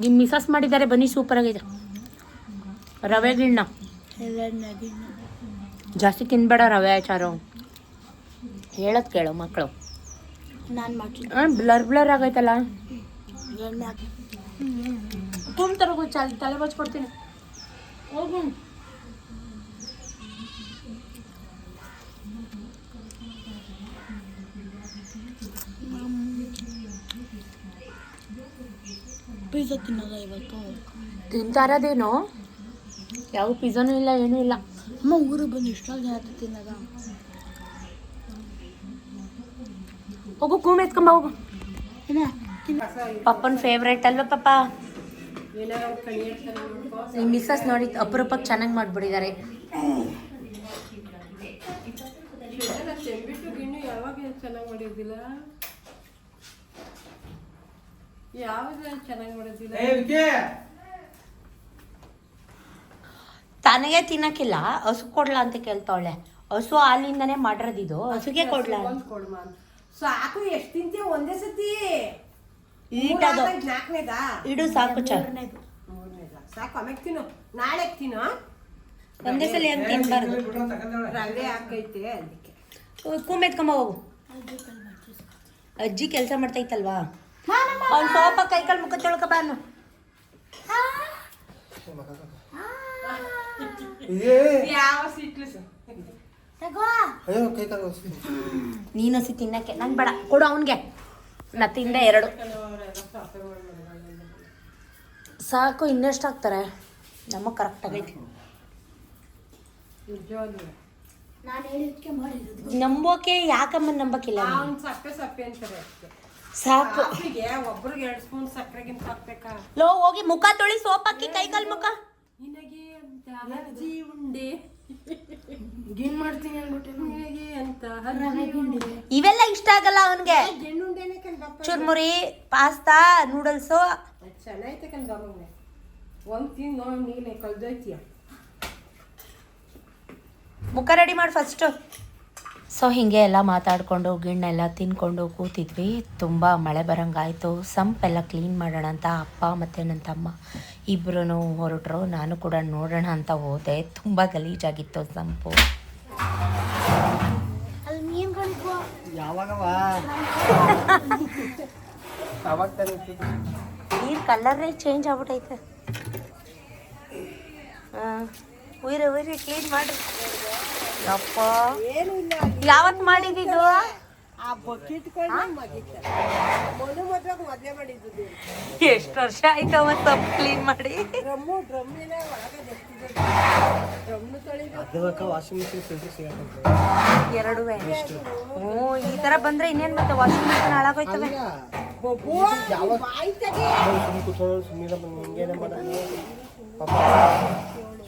ನಿಮ್ಮ ಮಿಸಸ್ ಮಾಡಿದ್ದಾರೆ ಬನ್ನಿ ಸೂಪರ್ ಆಗಿದೆ. ರವೆ ಗಿಣ್ಣ ಜಾಸ್ತಿ ತಿನ್ಬೇಡ ರವೆ ಆಚಾರು. ಹೇಳದ್ ಕೇಳು ಮಕ್ಕಳು ಬ್ಲರ್ ಬ್ಲರ್ ಆಗೈತಲ್ಲ. ತುಂಬ್ತಾರ ತಲೆ ಬಚ್ಕೊಡ್ತೀನಿ. ಹೋಗು. ಪಿಜ್ಜಾ ತಿನ್ನೋದ ಇವತ್ತು ತಿಂತಾರದೇನೋ? ಯಾವ ಪಿಜ್ಜಾನೂ ಇಲ್ಲ ಏನೂ ಇಲ್ಲ. ಅಮ್ಮ ಊರಿಗೆ ಬಂದು ಇಷ್ಟೊಂದು ಜನ ತಿನ್ನದ ಹೋಗು ಕೂಮ್ ಎತ್ಕೊಂಬ ಹೋಗು. ಏನ ಪಪ್ಪನ ಫೇವ್ರೇಟ್ ಅಲ್ವಾ ಪಪ್ಪ? ನಿಮ್ಮ ಮಿಸ್ಸಸ್ ನೋಡಿ ಅಪರೂಪಕ್ಕೆ ಚೆನ್ನಾಗಿ ಮಾಡಿಬಿಟ್ಟಿದ್ದಾರೆ. ಯಾವಾಗ ಚೆನ್ನಾಗಿ ಮಾಡಿದ್ದಿಲ್ಲ ಚೆನ್ನಾಗಿ ಮಾಡೋದಿಲ್ಲ ತನಗೆ ತಿನ್ನಕ್ಕಿಲ್ಲ ಹಸು ಕೊಡ್ಲಾ ಅಂತ ಕೇಳ್ತಾವಳೆ. ಹಸು ಹಾಲಿಂದನೇ ಮಾಡಿರೋದಿದು ಹಸುಗೆ ಕೊಡ್ಲಾ? ಒಂದ್. ಸಾಕು ಎಷ್ಟು ತಿಂತೀಯ ಒಂದೇ ಸತಿ. ಈಟದು ನಾಲ್ಕನೇದಾ ಇಡು ಸಾಕು ಚ. ಮೂರನೇದಾ. ಸಾಕು ಆಮೇಲೆ ತಿನ್ನು. ನಾಳೆ ತಿನ್ನು ಒಂದೇ ಸಲ ಏನು ತಿನ್ಬಾರ್ದು? ರವೆ ಹಾಕೈತೆ ಅದಕ್ಕೆ. ಕೂಮ್ ಹೋಗು. ಅಜ್ಜಿ ಕೆಲಸ ಮಾಡ್ತೈತಲ್ವಾ? ಅವ್ನು ಸೋಪ ಕೈ ಕಾಲು ಮುಖ ತೊಳ್ಕ ಬಾನು ನೀನು ಹಸಿ ತಿನ್ನಕ್ಕೆ ನಂಗೆ ಬೇಡ ಕೊಡು ಅವನಿಗೆ ನಾ ತಿಂದೆ ಎರಡು ಸಾಕು ಇನ್ನೆಷ್ಟು ಹಾಕ್ತಾರೆ ನಮಗೆ ಕರೆಕ್ಟ್ ಆಗೈತಿ ನಂಬೋಕೆ ಯಾಕಮ್ಮ ನಂಬಕ್ಕಿಲ್ಲ ಸಪ್ಪೆ ಸಪ್ಪೆ ಅಂತಾರೆ ಸಾಕು. ಕಾಫಿಗೆ ಒಬ್ರಿಗೆ ಎರಡು ಸ್ಪೂನ್ ಸಕ್ಕರೆಗಿಂತ ಹಾಕ್ಬೇಕಾ? ಲೋ ಹೋಗಿ ಮುಖ ತೊಳಿ ಸೋಪ್ ಹಾಕಿ ಕೈ ಕಾಲು ಮುಖ. ನಿನಗೆ ಅಂತ ಅಜ್ಜಿ ಉಂಡೆ? ಗಿನ್ ಮಾಡ್ತೀನಿ ಅನ್ಬಿಟ್ಟು ನಿನಗೆ ಅಂತ ಅಜ್ಜಿ ಉಂಡೆ? ಇವೆಲ್ಲ ಇಷ್ಟ ಆಗಲ್ಲ ಅವನಿಗೆ. ಗೆಣ್ಣುಂಡೆನೆ ಕಂಡಪ್ಪ ಚುರ್ಮುರಿ ಪಾಸ್ತಾ ನೂಡಲ್ಸು. ಚೆನ್ನಾಯ್ತೆ ಕಂದಮ್ಮನೆ ಒಂದ್ ತಿನ್ನು ನೀನೆ ಕಳ್ದೋಯ್ತೀಯ? ಮುಖ ರೆಡಿ ಮಾಡಿ ಫಸ್ಟು ಸೊ ಹೀಗೆ ಎಲ್ಲ ಮಾತಾಡಿಕೊಂಡು ಗಿಣ್ಣೆಲ್ಲ ತಿನ್ಕೊಂಡು ಕೂತಿದ್ವಿ. ತುಂಬ ಮಳೆ ಬರಂಗಾಯಿತು. ಸಂಪೆಲ್ಲ ಕ್ಲೀನ್ ಮಾಡೋಣ ಅಂತ ಅಪ್ಪ ಮತ್ತು ನನ್ನ ತಮ್ಮ ಇಬ್ಬರೂ ಹೊರಟರು. ನಾನು ಕೂಡ ನೋಡೋಣ ಅಂತ ಹೋದೆ. ತುಂಬ ಗಲೀಜಾಗಿತ್ತು ಸಂಪು. ನೀರು ಕಲರೇ ಚೇಂಜ್ ಆಗ್ಬಿಟ್ಟೈತೆ ಹಾಂ ಉಯ್ರೆ ಉಯ್ರಿ ಕ್ಲೀನ್ ಮಾಡ್ರಿ. ಯಪ್ಪ. ಏನು ಇಲ್ಲ ಯಾವತ್ತು ಮಾಡಿದ್ದು ಆ ಎಷ್ಟು ವರ್ಷ ಆಯ್ತವ ಮತ್ತೆ ಕ್ಲೀನ್ ಮಾಡಿ? ಎರಡು ಹ್ಞೂ ಈ ತರ ಬಂದ್ರೆ ಇನ್ನೇನ್ ಮತ್ತೆ ವಾಷಿಂಗ್ ಮಿಷಿನ್ ಹಾಳಾಗೋಯ್ತವೆ.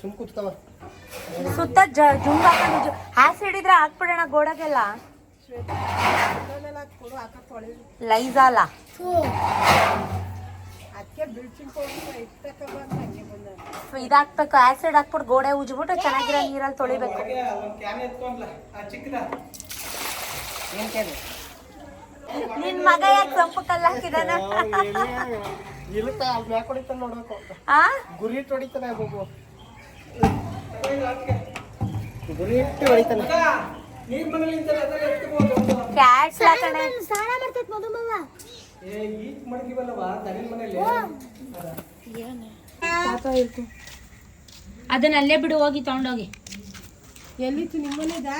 ಸುಮ್ ತೆಗಿ ಸುತ್ತ ಜ ಜುಂಗ್ ಹಾಕೊಂಡು ಜು ಆ್ಯಸಿಡ್ ಇದ್ರೆ ಹಾಕ್ಬಿಡೋಣ ಗೋಡಗೆಲ್ಲ. ಅದನ್ನೆಲ್ಲ ಕೊಡು ಹಾಕ ತೊಳಿ ಲೈಜಾಲ. ಅದಕ್ಕೆ ಬ್ಲೀಚಿಂಗ್ ಪೌಡರ್ ಇಟ್ಟಕ್ಕ ಬಂದು ಹಂಗೆ ಬಂದ. ಇದಾಕ್ಬೇಕು ಆ್ಯಸಿಡ್ ಹಾಕ್ಬಿಟ್ಟು ಗೋಡೆ ಉಜ್ಬಿಟ್ಟು ಚೆನ್ನಾಗಿರೋ ನೀರಲ್ಲಿ ತೊಳಿಬೇಕು. ನಿನ್ ಮಗ ಯಾಕೆ ಸೊಪ್ಪು ಕಲ್ಲು ಹಾಕಿದಾನ? ಇಲ್ಲಕ ಮ್ಯಾಕ್ ಕ್ಯಾಟ್ಸ್ ಅದನ್ನ ಅಲ್ಲೇ ಬಿಡು ಹೋಗಿ ತಗೊಂಡೋಗಿ. ಎಲ್ಲಿತ್ತು ನಿಮ್ಮನೆದಾ?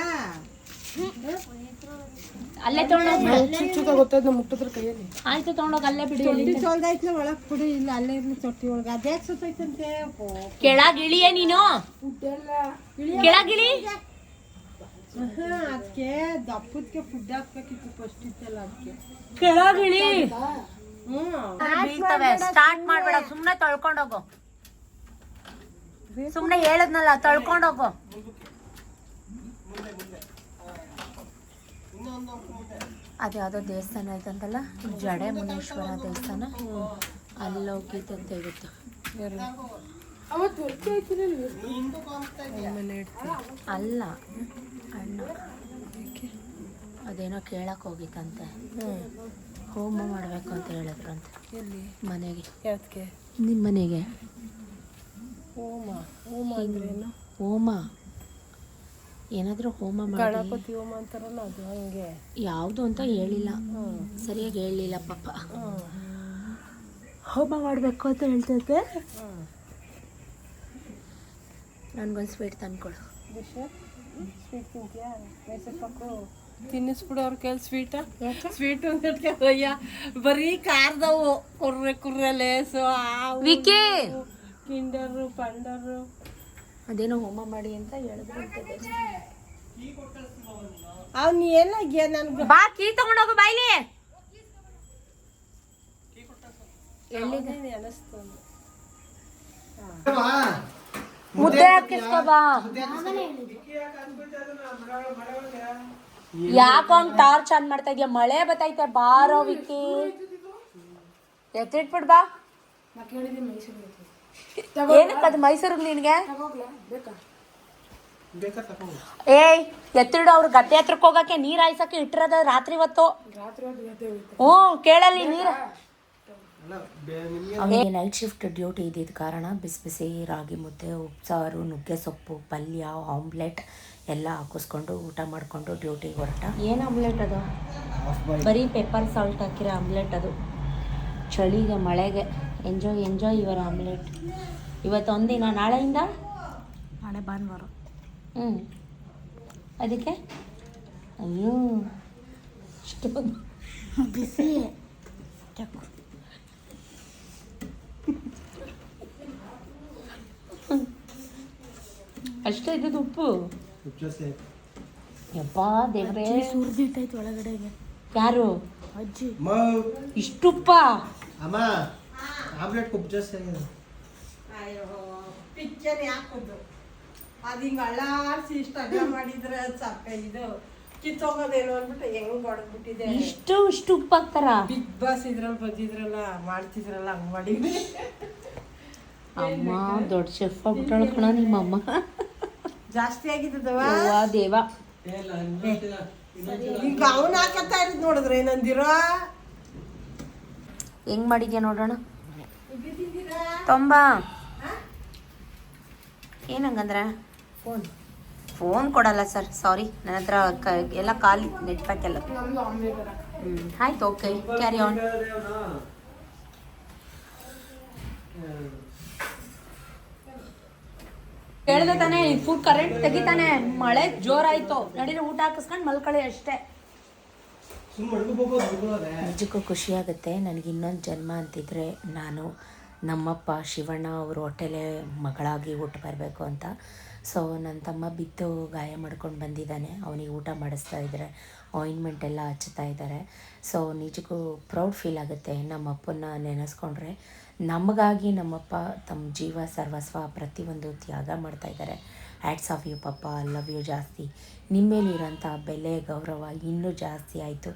ಅಲ್ಲೇ ತಗೊಂಡೋಗಿ ಚುಚ್ಚುಕ ಗೊತ್ತಾಯ್ತು ಮುಟ್ಟಿದ್ರ ಕೈಯಲ್ಲಿ. ಆಯ್ತು ತಗೊಂಡೋಗಿ ಅಲ್ಲೇ ಬಿಡಿ ತೊಟ್ಟಿ ತೊಳ್ದೈತ್ಲ ಒಳಗ್ ಕುಡಿ ಇಲ್ಲ ಅಲ್ಲೇ ಇರ್ಲಿ ತೊಟ್ಟಿ ಒಳಗೆ. ಅದೇ ಸುತ್ತೈತಂತೆ ಕೆಳಗಿಳಿಯೇ ನೀನು. ಕೆಳಗಿಳಿ ಅದಕ್ಕೆ ದಪ್ಪದಕ್ಕೆ ಫುಡ್ ಹಾಕ್ಬೇಕಿತ್ತು ಫಸ್ಟ್ ಇತ್ತಲ್ಲ ಅದಕ್ಕೆ ಕೆಳಗಿಳಿ ಬೀಳ್ತವೆ. ಸ್ಟಾರ್ಟ್ ಮಾಡ್ಬೇಡ ಸುಮ್ನೆ ತೊಳ್ಕೊಂಡೋಗು. ಸುಮ್ನೆ ಹೇಳದ್ನಲ್ಲ ತೊಳ್ಕೊಂಡೋಗು. ಅದು ಯಾವುದೋ ದೇವಸ್ಥಾನ ಐತಂತಲ್ಲ ಜಡೆ ಮುನೇಶ್ವರ ದೇವಸ್ಥಾನ. ಅಲ್ಲೋಗಿ ತೆಗಿತ್ತು ಅಲ್ಲ. ಅಣ್ಣ. ಅದೇನೋ ಕೇಳಕ್ ಹೋಗಿತ್ತಂತೆ. ಹೋಮ ಮಾಡಬೇಕು ಅಂತ ಹೇಳಿದ್ರಂತೆ ಮನೆಗೆ. ಯಾವ್ದಕ್ಕೆ ನಿಮ್ಮ ಮನೆಗೆ ಹೋಮ ಹೋಮ ಹೋಮ. ಏನಾದರೂ ಹೋಮ ಗಣಪತಿ ಹೋಮ ಅಂತಾರಲ್ಲ ಅದು ಹಂಗೆ. ಯಾವುದು ಅಂತ ಹೇಳಿಲ್ಲ. ಸರಿಯಾಗಿ ಹೇಳಲಿಲ್ಲ ಪಾಪ. ಹೋಮ. ಮಾಡಬೇಕು ಅಂತ ಹೇಳ್ತೈತೆ ನನಗೊಂದು ಸ್ವೀಟ್ ತಂದ್ಕೊಡು. ಸ್ವೀಟ್ ತಿಂತೀಯಾ? ಮೈಸೂರು ಪಾಕು ತಿನ್ನಿಸ್ಬಿಡು ಅವ್ರ ಕೈಲಿ ಸ್ವೀಟ ಸ್ವೀಟ್ ಅಯ್ಯ ಬರೀ ಕಾರ್ದವು ಕುರ್ರೆ ಕುರ್ರೆ ಲೇಸು ವಿಕಿ! ಕಿಂಡರು ಪಂಡರು. ಅದೇನೋ ಹೋಮ ಮಾಡಿ ಅಂತ ಹೇಳಿದ್ರು ಅವ್ನು ಎಲ್ಲ ನನ್ಗೆ ಬಾ ಕೀ ತಗೊಂಡೋಗು ಬಾಯ್ಲಿ ಮುದ್ದೆ ಬಾ. ಯಾಕೋ ಹಂಗ್ ಟಾರ್ಚ್ ಆನ್ ಮಾಡ್ತಾ ಇದೀಯ? ಮಳೆ ಬತ್ತೈತೆ ಬಾರೋ ವಿಕ್ಕಿ. ಎತ್ತಿಟ್ಬಿಡ್ ಬಾ. ಏನಕ್ಕೆ ಅದು ಮೈಸೂರಿಗೆ ನಿನಗೆ? ಏಯ್ ಎತ್ತಿಡು ಅವ್ರು ಗದ್ದೆ ಹತ್ರಕ್ಕೆ ಹೋಗಕ್ಕೆ ನೀರ್ ಹಾಯ್ಸಕ್ಕೆ ಇಟ್ಟಿರೋದ ರಾತ್ರಿ ಹೊತ್ತು? ಹ್ಞೂ ಕೇಳಲ್ಲಿ ನೀರು. ಅವನಿಗೆ ನೈಟ್ ಶಿಫ್ಟ್ ಡ್ಯೂಟಿ ಇದ್ದಿದ್ದ ಕಾರಣ ಬಿಸಿ ಬಿಸಿ ರಾಗಿ ಮುದ್ದೆ ಉಪ್ಸಾರು ನುಗ್ಗೆ ಸೊಪ್ಪು ಪಲ್ಯ ಆಮ್ಲೆಟ್ ಎಲ್ಲ ಹಾಕಿಸ್ಕೊಂಡು ಊಟ ಮಾಡಿಕೊಂಡು ಡ್ಯೂಟಿಗೆ ಹೊರಟ. ಏನು ಆಮ್ಲೆಟ್ ಅದು? ಬರೀ ಪೆಪ್ಪರ್ ಸಾಲ್ಟ್ ಹಾಕಿರೋ ಆಮ್ಲೆಟ್ ಅದು. ಚಳಿಗೆ ಮಳೆಗೆ. ಎಂಜಾಯ್ ಎಂಜಾಯ್ ಯುವರ್ ಆಮ್ಲೆಟ್ ಇವತ್ತು ಒಂದಿನ ನಾಳೆಯಿಂದ? ನಾಳೆ ಭಾನುವಾರ. ಹ್ಞೂ ಅದಕ್ಕೆ? ಅಯ್ಯೋ ಬಿಸಿ. ಅಷ್ಟೇ ಇದ್ದದ್ದು ಉಪ್ಪು? ಯಪ್ಪಾ ದೇವ್ರೇ. ಸುರಿದಿಟ್ಟೈತೆ ಒಳಗಡೆಗೆ. ಯಾರು? ಅಜ್ಜಿ. ಇಷ್ಟುಪ್ಪ? ಅಮ್ಮ. ಆಮ್ಲೆಟ್ ಕೊಬ್ಬು ಜಾಸ್ತಿ ಆಗಿದೆ ಅಯ್ಯೋ ಪಿಕ್ಚರ್ ಯಾಕೋದು ಅದು ಹಿಂಗೆ ಅಳ್ಳಾರಿಸಿ ಇಷ್ಟು ಅಡ್ಡ ಮಾಡಿದ್ರೆ ಸಾಕ ಇದು ಕಿತ್ತೋಗೋದೇನು ಅಂದ್ಬಿಟ್ಟು ಹೆಂಗ್ ಹೊಡೆದ್ಬಿಟ್ಟಿದೆ ಇಷ್ಟು ಇಷ್ಟು ಉಪ್ಪು ಹಾಕ್ತಾರ ಬಿಗ್ ಬಾಸ್ ಇದ್ರಲ್ಲಿ ಬಂದಿದ್ರಲ್ಲ ಮಾಡ್ತಿದ್ರಲ್ಲ ಹಂಗೆ ಮಾಡಿದ್ವಿ ಅಮ್ಮ ದೊಡ್ಡ ಶೆಫ್ ಆಗ್ಬಿಟ್ಟಾಳ ಕಣ ನಿಮ್ಮಮ್ಮ. ಜಾಸ್ತಿ ಆಗಿದ್ದವ ದೇವ? ಈಗ ಅವನು ಹಾಕತ್ತಾ ಇರೋದು ನೋಡಿದ್ರೆ ಏನಂದಿರೋ? ಹೆಂಗ್ ಮಾಡಿದ್ಯಾ ನೋಡೋಣ? ತೊಂಬಾ. ಏನಂಗಂದ್ರೆ? ಫೋನ್. ಫೋನ್ ಕೊಡಲ್ಲ ಸರ್ ಸಾರಿ. ನನ್ನ ಹತ್ರ ಕ ಎಲ್ಲ ಖಾಲಿ ನೆಟ್ ಪ್ಯಾಕ್ ಎಲ್ಲ. ಹ್ಞೂ ಆಯ್ತು ಓಕೆ. ಕ್ಯಾರಿ ಆನ್ ಹೇಳ್ದೆ ತಾನೇ ಫುಡ್ ಕರೆಂಟ್ ತೆಗಿತಾನೆ. ಮಳೆ ಜೋರಾಯ್ತು. ನಡೀರಿ ಊಟ ಹಾಕಿಸ್ಕೊಂಡು ಮಲ್ಕೊಳ್ಳಿ ಅಷ್ಟೇ. ನಿಜಕ್ಕೂ ಖುಷಿಯಾಗುತ್ತೆ ನನಗೆ ಇನ್ನೊಂದು ಜನ್ಮ ಅಂತಿದ್ರೆ ನಾನು ನಮ್ಮಪ್ಪ ಶಿವಣ್ಣ ಅವರು ಹೊಟ್ಟೆಲೆ ಮಗಳಾಗಿ ಊಟ ಬರಬೇಕು ಅಂತ. ಸೊ ನನ್ನ ತಮ್ಮ ಬಿದ್ದು ಗಾಯ ಮಾಡ್ಕೊಂಡು ಬಂದಿದ್ದಾನೆ. ಅವನಿಗೆ ಊಟ ಮಾಡಿಸ್ತಾ ಇದ್ದಾರೆ ಆಯಿಂಟ್ಮೆಂಟ್ ಎಲ್ಲ ಹಚ್ಚುತ್ತಾ ಇದ್ದಾರೆ ಸೊ ನಿಜಕ್ಕೂ ಪ್ರೌಡ್ ಫೀಲ್ ಆಗುತ್ತೆ. ನಮ್ಮ ಅಪ್ಪನ ನೆನೆಸ್ಕೊಂಡ್ರೆ ನಮಗಾಗಿ ನಮ್ಮಪ್ಪ ತಮ್ಮ ಜೀವ ಸರ್ವಸ್ವ ಪ್ರತಿಯೊಂದು ತ್ಯಾಗ ಮಾಡ್ತಾ ಆ್ಯಡ್ಸ್ ಆಫ್ ಯು ಪಪ್ಪ ಲವ್ ಯು ಜಾಸ್ತಿ. ನಿಮ್ಮೇಲಿರೋಂಥ ಬೆಲೆ, ಗೌರವ ಇನ್ನೂ ಜಾಸ್ತಿ ಆಯಿತು.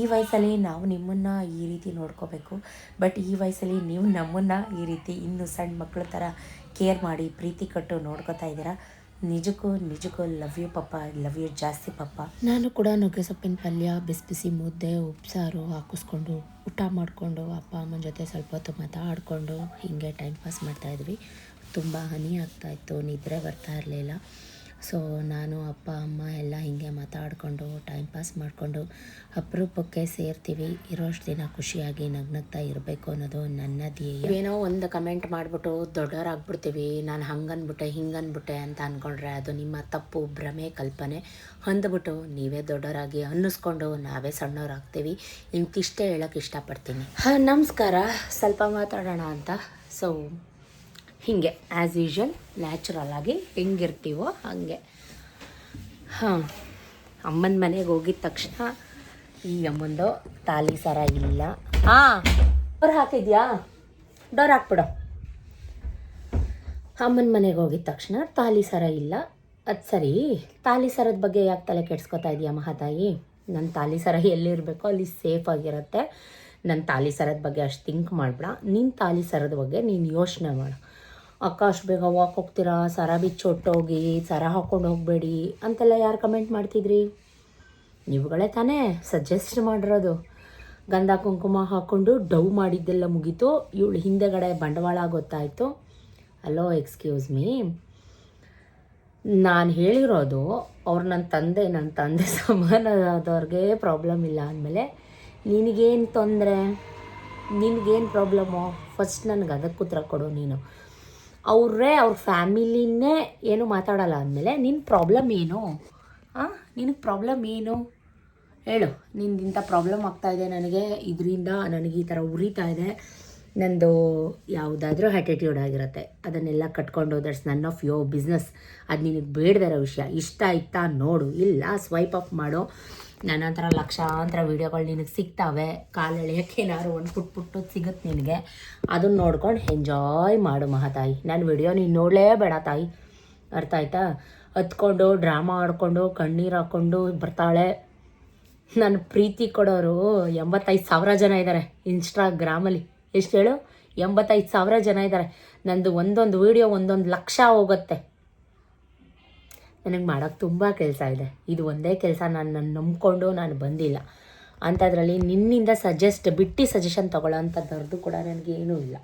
ಈ ವಯಸ್ಸಲ್ಲಿ ನಾವು ನಿಮ್ಮನ್ನು ಈ ರೀತಿ ನೋಡ್ಕೋಬೇಕು. ಬಟ್ ಈ ವಯಸ್ಸಲ್ಲಿ ನೀವು ನಮ್ಮನ್ನು ಈ ರೀತಿ ಇನ್ನೂ ಸಣ್ಣ ಮಕ್ಕಳ ಥರ ಕೇರ್ ಮಾಡಿ, ಪ್ರೀತಿ ಕಟ್ಟು ನೋಡ್ಕೋತಾ ಇದ್ದೀರಾ? ನಿಜಕ್ಕೂ ನಿಜಕ್ಕೂ love you papa love you ಜಾಸ್ತಿ ಪಪ್ಪ ನಾನು ಕೂಡ ನುಗ್ಗೆ ಸೊಪ್ಪಿನ ಪಲ್ಯ ಬಿಸಿ ಬಿಸಿ ಮುದ್ದೆ, ಉಪ್ಸಾರು ಹಾಕಿಸ್ಕೊಂಡು, ಊಟ ಮಾಡಿಕೊಂಡು, ಅಪ್ಪ ಅಮ್ಮನ ಜೊತೆ ಸ್ವಲ್ಪ ಹೊತ್ತು ಮಾತಾಡಿಕೊಂಡು, ಹೀಗೆ ಟೈಮ್ ಪಾಸ್ ಮಾಡ್ತಾಯಿದ್ವಿ ತುಂಬ ಹನಿ ಆಗ್ತಾಯಿತ್ತು ನಿದ್ರೆ ಬರ್ತಾ ಇರಲಿಲ್ಲ. ಸೊ ನಾನು ಅಪ್ಪ ಅಮ್ಮ ಎಲ್ಲ ಹೀಗೆ ಮಾತಾಡಿಕೊಂಡು ಟೈಮ್ ಪಾಸ್ ಮಾಡಿಕೊಂಡು ಅಪರೂಪಕ್ಕೆ ಸೇರ್ತೀವಿ. ಇರೋಷ್ಟು ದಿನ ಖುಷಿಯಾಗಿ ನಗ್ನಗ್ತಾ ಇರಬೇಕು ಅನ್ನೋದು ನನ್ನ ಧ್ಯೇಯ. ಏನೋ ಒಂದು ಕಮೆಂಟ್ ಮಾಡಿಬಿಟ್ಟು ದೊಡ್ಡವರಾಗ್ಬಿಡ್ತೀವಿ ನಾನು ಹಂಗನ್ಬಿಟ್ಟೆ ಹಿಂಗನ್ಬಿಟ್ಟೆ ಅಂತ ಅಂದ್ಕೊಂಡ್ರೆ ಅದು ನಿಮ್ಮ ತಪ್ಪು ಭ್ರಮೆ ಕಲ್ಪನೆ. ಹೊಂದ್ಬಿಟ್ಟು ನೀವೇ ದೊಡ್ಡವರಾಗಿ ಅನ್ನಿಸ್ಕೊಂಡು ನಾವೇ ಸಣ್ಣವರಾಗ್ತೀವಿ ಇಂತಿಷ್ಟೇ ಹೇಳೋಕ್ಕೆ ಇಷ್ಟಪಡ್ತೀನಿ. ಹಾಂ ನಮಸ್ಕಾರ. ಸ್ವಲ್ಪ ಮಾತಾಡೋಣ ಅಂತ. ಸೊ ಹೀಗೆ ಆ್ಯಸ್ ಯೂಶ್ವಲ್ ನ್ಯಾಚುರಲ್ ಆಗಿ ಹೆಂಗಿರ್ತೀವೋ ಹಾಗೆ. ಹಾಂ, ಅಮ್ಮನ ಮನೆಗೆ ಹೋಗಿದ ತಕ್ಷಣ ಈ ಅಮ್ಮಂದು ತಾಲಿ ಸರ ಇಲ್ಲ. ಹಾಂ, ಡೋರ್ ಹಾಕಿದ್ಯಾ? ಡೋರ್ ಹಾಕ್ಬಿಡು. ಅಮ್ಮನ ಮನೆಗೆ ಹೋಗಿದ ತಕ್ಷಣ ತಾಲಿ ಸರ ಇಲ್ಲ. ಅದು ಸರಿ, ತಾಲಿ ಸರದ ಬಗ್ಗೆ ಯಾಕೆ ತಲೆ ಕೆಡ್ಸ್ಕೊತಾ ಇದೆಯಾ ಮಹಾತಾಯಿ? ನನ್ನ ತಾಲಿ ಸರ ಎಲ್ಲಿರಬೇಕೋ ಅಲ್ಲಿ ಸೇಫ್ ಆಗಿರುತ್ತೆ. ನನ್ನ ತಾಲಿ ಸರದ ಬಗ್ಗೆ ಅಷ್ಟು ಥಿಂಕ್ ಮಾಡಬೇಡ. ನಿನ್ನ ತಾಲಿ ಸರದ ಬಗ್ಗೆ ನೀನು ಯೋಚನೆ ಮಾಡು. ಅಷ್ಟು ಬೇಗ ವಾಕ್ ಹೋಗ್ತೀರಾ? ಸರ ಬಿಚ್ಚೊಟ್ಟೋಗಿ ಸರ ಹಾಕ್ಕೊಂಡು ಹೋಗಬೇಡಿ ಅಂತೆಲ್ಲ ಯಾರು ಕಮೆಂಟ್ ಮಾಡ್ತಿದ್ರಿ? ನೀವುಗಳೇ ತಾನೇ ಸಜೆಸ್ಟ್ ಮಾಡಿರೋದು. ಗಂಧ ಕುಂಕುಮ ಹಾಕ್ಕೊಂಡು ಡವ್ ಮಾಡಿದ್ದೆಲ್ಲ ಮುಗೀತು. ಇವಳು ಹಿಂದೆಗಡೆ ಬಂಡವಾಳ ಗೊತ್ತಾಯಿತು. ಅಲೋ ಎಕ್ಸ್ಕ್ಯೂಸ್ ಮೀ ನಾನು ಹೇಳಿರೋದು, ಅವ್ರು ನನ್ನ ತಂದೆ ನನ್ನ ತಂದೆ ಸಮಾನದವ್ರಿಗೆ ಪ್ರಾಬ್ಲಮ್ ಇಲ್ಲ ಅಂದಮೇಲೆ ನಿನಗೇನು ತೊಂದರೆ? ನಿನಗೇನು ಪ್ರಾಬ್ಲಮ್ಮು ಫಸ್ಟ್ ನನಗೆ ಅದಕ್ಕೆ ಉತ್ತರ ಕೊಡು ನೀನು. ಅವರೇ ಅವ್ರ ಫ್ಯಾಮಿಲಿನೇ ಏನು ಮಾತಾಡಲ್ಲ ಅಂದಮೇಲೆ ನಿನ್ನ ಪ್ರಾಬ್ಲಮ್ ಏನು? ಹಾಂ ನಿನಗೆ ಪ್ರಾಬ್ಲಮ್ ಏನು? ಹೇಳು, ನಿಂದು ಇಂಥ ಪ್ರಾಬ್ಲಮ್ ಆಗ್ತಾಯಿದೆ ನನಗೆ. ಇದರಿಂದ ನನಗೆ ಈ ಥರ ಉರಿತಾ ಇದೆ. ನಂದು ಯಾವುದಾದ್ರೂ ಹ್ಯಾಟಿಟ್ಯೂಡ್ ಆಗಿರುತ್ತೆ. ಅದನ್ನೆಲ್ಲ ಕಟ್ಕೊಂಡು that's none of your business ಅದು ನಿನಗೆ ಬೇಡದಿರೋ ವಿಷಯ. ಇಷ್ಟ ಆಯ್ತಾ ನೋಡು. ಇಲ್ಲ ಸ್ವೈಪ್ ಅಪ್ ಮಾಡು. ನನ್ನ ಥರ ಲಕ್ಷಾಂತರ ವೀಡಿಯೋಗಳು ನಿನಗೆ ಸಿಗ್ತಾವೆ. ಕಾಲು ಎಳೆಯೋಕ್ಕೆ ಏನಾದ್ರು ಒಂದು ಪುಟ್ ಪುಟ್ಟು ಸಿಗುತ್ತೆ ನಿನಗೆ. ಅದನ್ನ ನೋಡ್ಕೊಂಡು ಎಂಜಾಯ್ ಮಾಡು ಮಹಾತಾಯಿ. ನನ್ನ ವಿಡಿಯೋ ನೀನು ನೋಡಲೇಬೇಡ ತಾಯಿ. ಅರ್ಥ ಆಯ್ತಾ? ಹತ್ಕೊಂಡು ಡ್ರಾಮಾ ಆಡ್ಕೊಂಡು, ಕಣ್ಣೀರು ಹಾಕ್ಕೊಂಡು ಬರ್ತಾಳೆ. ನನ್ನ ಪ್ರೀತಿ ಕೊಡೋರು ಎಂಬತ್ತೈದು ಸಾವಿರ ಜನ ಇದ್ದಾರೆ ಇನ್ಸ್ಟಾಗ್ರಾಮಲ್ಲಿ ಎಷ್ಟು ಹೇಳು? ಎಂಬತ್ತೈದು ಸಾವಿರ ಜನ ಇದ್ದಾರೆ ನಂದು ಒಂದೊಂದು ವೀಡಿಯೋ ಒಂದೊಂದು ಲಕ್ಷ ಹೋಗುತ್ತೆ. ನನಗೆ ಮಾಡೋಕ್ಕೆ ತುಂಬ ಕೆಲಸ ಇದೆ. ಇದು ಒಂದೇ ಕೆಲಸ, ನಾನು ನನ್ನ ನಂಬಿಕೊಂಡು ನಾನು ಬಂದಿಲ್ಲ. ಅಂಥದ್ರಲ್ಲಿ ನಿನ್ನಿಂದ ಸಜೆಸ್ಟ್ ಬಿಟ್ಟು ಸಜೆಷನ್ ತೊಗೊಳ್ಳೋ ಅಂಥದ್ದು ಕೂಡ ನನಗೆ ಏನೂ ಇಲ್ಲ.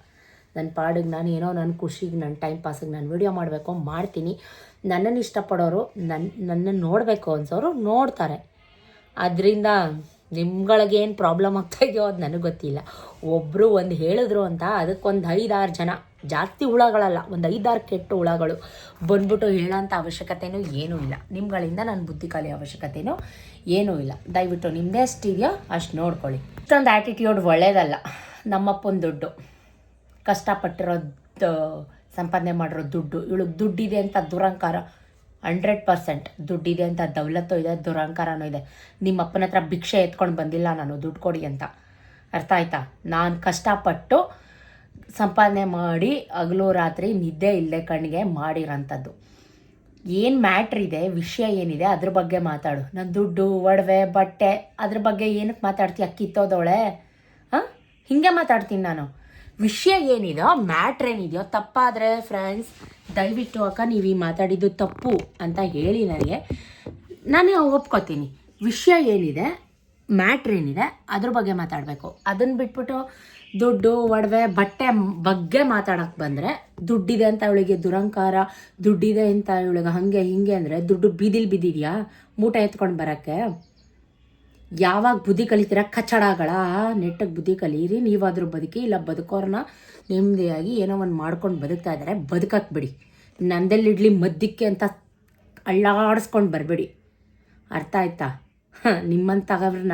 ನನ್ನ ಪಾಡಿಗೆ ನಾನು ಏನೋ ನನ್ನ ಖುಷಿಗೆ ನನ್ನ ಟೈಮ್ ಪಾಸಿಗೆ ನಾನು ವೀಡಿಯೋ ಮಾಡಬೇಕು ಮಾಡ್ತೀನಿ. ನನ್ನನ್ನು ಇಷ್ಟಪಡೋರು ನನ್ನ ನನ್ನನ್ನು ನೋಡಬೇಕು ಅನ್ಸೋರು ನೋಡ್ತಾರೆ. ಅದರಿಂದ ನಿಮ್ಗಳಿಗೇನು ಪ್ರಾಬ್ಲಮ್ ಆಗ್ತಾ ಇದೆಯೋ ಅದು ನನಗೆ ಗೊತ್ತಿಲ್ಲ. ಒಬ್ಬರು ಒಂದು ಹೇಳಿದ್ರು ಅಂತ ಅದಕ್ಕೊಂದು ಐದಾರು ಜನ, ಜಾಸ್ತಿ ಹುಳಗಳಲ್ಲ, ಒಂದು ಐದಾರು ಕೆಟ್ಟ ಹುಳಗಳು ಬಂದ್ಬಿಟ್ಟು ಹೇಳೋಂಥ ಅವಶ್ಯಕತೆಯೂ ಏನೂ ಇಲ್ಲ. ನಿಮ್ಗಳಿಂದ ನನ್ನ ಬುದ್ಧಿ ಕಲಿಯೋ ಅವಶ್ಯಕತೆಯೂ ಏನೂ ಇಲ್ಲ. ದಯವಿಟ್ಟು ನಿಮ್ಮದೇ ಅಷ್ಟಿದೆಯೋ ಅಷ್ಟು ನೋಡ್ಕೊಳ್ಳಿ. ಇಷ್ಟೊಂದು ಆ್ಯಟಿಟ್ಯೂಡ್ ಒಳ್ಳೇದಲ್ಲ. ನಮ್ಮಪ್ಪನ ದುಡ್ಡು, ಕಷ್ಟಪಟ್ಟಿರೋದು ಸಂಪಾದನೆ ಮಾಡಿರೋ ದುಡ್ಡು, ಇವಳಿಗೆ ದುಡ್ಡಿದೆ ಅಂತ ದುರಂಕಾರ ಹಂಡ್ರೆಡ್ ಪರ್ಸೆಂಟ್ ದುಡ್ಡಿದೆ ಅಂತ, ದೌಲತ್ತು ಇದೆ, ದುರಂಕಾರನೂ ಇದೆ. ನಿಮ್ಮ ಅಪ್ಪನ ಹತ್ರ ಭಿಕ್ಷೆ ಎತ್ಕೊಂಡು ಬಂದಿಲ್ಲ ನಾನು, ದುಡ್ಡು ಕೊಡಿ ಅಂತ. ಅರ್ಥ ಆಯ್ತಾ? ನಾನು ಕಷ್ಟಪಟ್ಟು ಸಂಪಾದನೆ ಮಾಡಿ ಹಗಲು ರಾತ್ರಿ ನಿದ್ದೆ ಇಲ್ಲದೆ ಕಣ್ಣಿಗೆ ಮಾಡಿರೋಂಥದ್ದು. ಏನು ಮ್ಯಾಟ್ರ್ ಇದೆ, ವಿಷಯ ಏನಿದೆ, ಅದ್ರ ಬಗ್ಗೆ ಮಾತಾಡು. ನನ್ನ ದುಡ್ಡು, ಒಡವೆ, ಬಟ್ಟೆ, ಅದ್ರ ಬಗ್ಗೆ ಏನಕ್ಕೆ ಮಾತಾಡ್ತೀಯ? ಕಿತ್ತೋದವಳೆ? ಹಾಂ? ಹಿಂಗೆ ಮಾತಾಡ್ತೀನಿ ನಾನು. ವಿಷಯ ಏನಿದೆಯೋ ಮ್ಯಾಟ್ರ್ ಏನಿದೆಯೋ, ತಪ್ಪಾದರೆ ಫ್ರೆಂಡ್ಸ್ ದಯವಿಟ್ಟು ಅಕ್ಕ, ನೀವು ಈ ಮಾತಾಡಿದ್ದು ತಪ್ಪು ಅಂತ ಹೇಳಿ ನನಗೆ, ನಾನು ಒಪ್ಕೋತೀನಿ. ವಿಷಯ ಏನಿದೆ, ಮ್ಯಾಟ್ರ್ ಏನಿದೆ, ಅದ್ರ ಬಗ್ಗೆ ಮಾತಾಡಬೇಕು. ಅದನ್ನು ಬಿಟ್ಬಿಟ್ಟು ದುಡ್ಡು, ಒಡವೆ, ಬಟ್ಟೆ ಬಗ್ಗೆ ಮಾತಾಡೋಕ್ಕೆ ಬಂದರೆ, ದುಡ್ಡಿದೆ ಅಂತ ಅವಳಿಗೆ ದುರಂಕಾರ, ದುಡ್ಡಿದೆ ಅಂತ ಇವಳಿಗೆ ಹಾಗೆ ಹಿಂಗೆ ಅಂದರೆ, ದುಡ್ಡು ಬೀದಿಲಿ ಬಿದ್ದಿದೆಯಾ ಮೂಟ ಎತ್ಕೊಂಡು ಬರೋಕ್ಕೆ? ಯಾವಾಗ ಬುದ್ಧಿ ಕಲಿತೀರ? ಕಚ್ಚಡಗಳ ನೆಟ್ಟಗೆ ಬುದ್ಧಿ ಕಲೀರಿ. ನೀವಾದರೂ ಬದುಕಿ, ಇಲ್ಲ ಬದುಕೋರನ್ನ ನೆಮ್ಮದಿಯಾಗಿ ಏನೋ ಒಂದು ಮಾಡ್ಕೊಂಡು ಬದುಕ್ತಾ ಇದ್ದಾರೆ ಬದುಕಕ್ಕೆ ಬಿಡಿ. ನಂದಲ್ಲಿಡ್ಲಿ ಮದ್ಯಕ್ಕೆ ಅಂತ ಅಳ್ಳಾಡಿಸ್ಕೊಂಡು ಬರಬೇಡಿ. ಅರ್ಥ ಆಯ್ತಾ? ನಿಮ್ಮಂಥವ್ರನ್ನ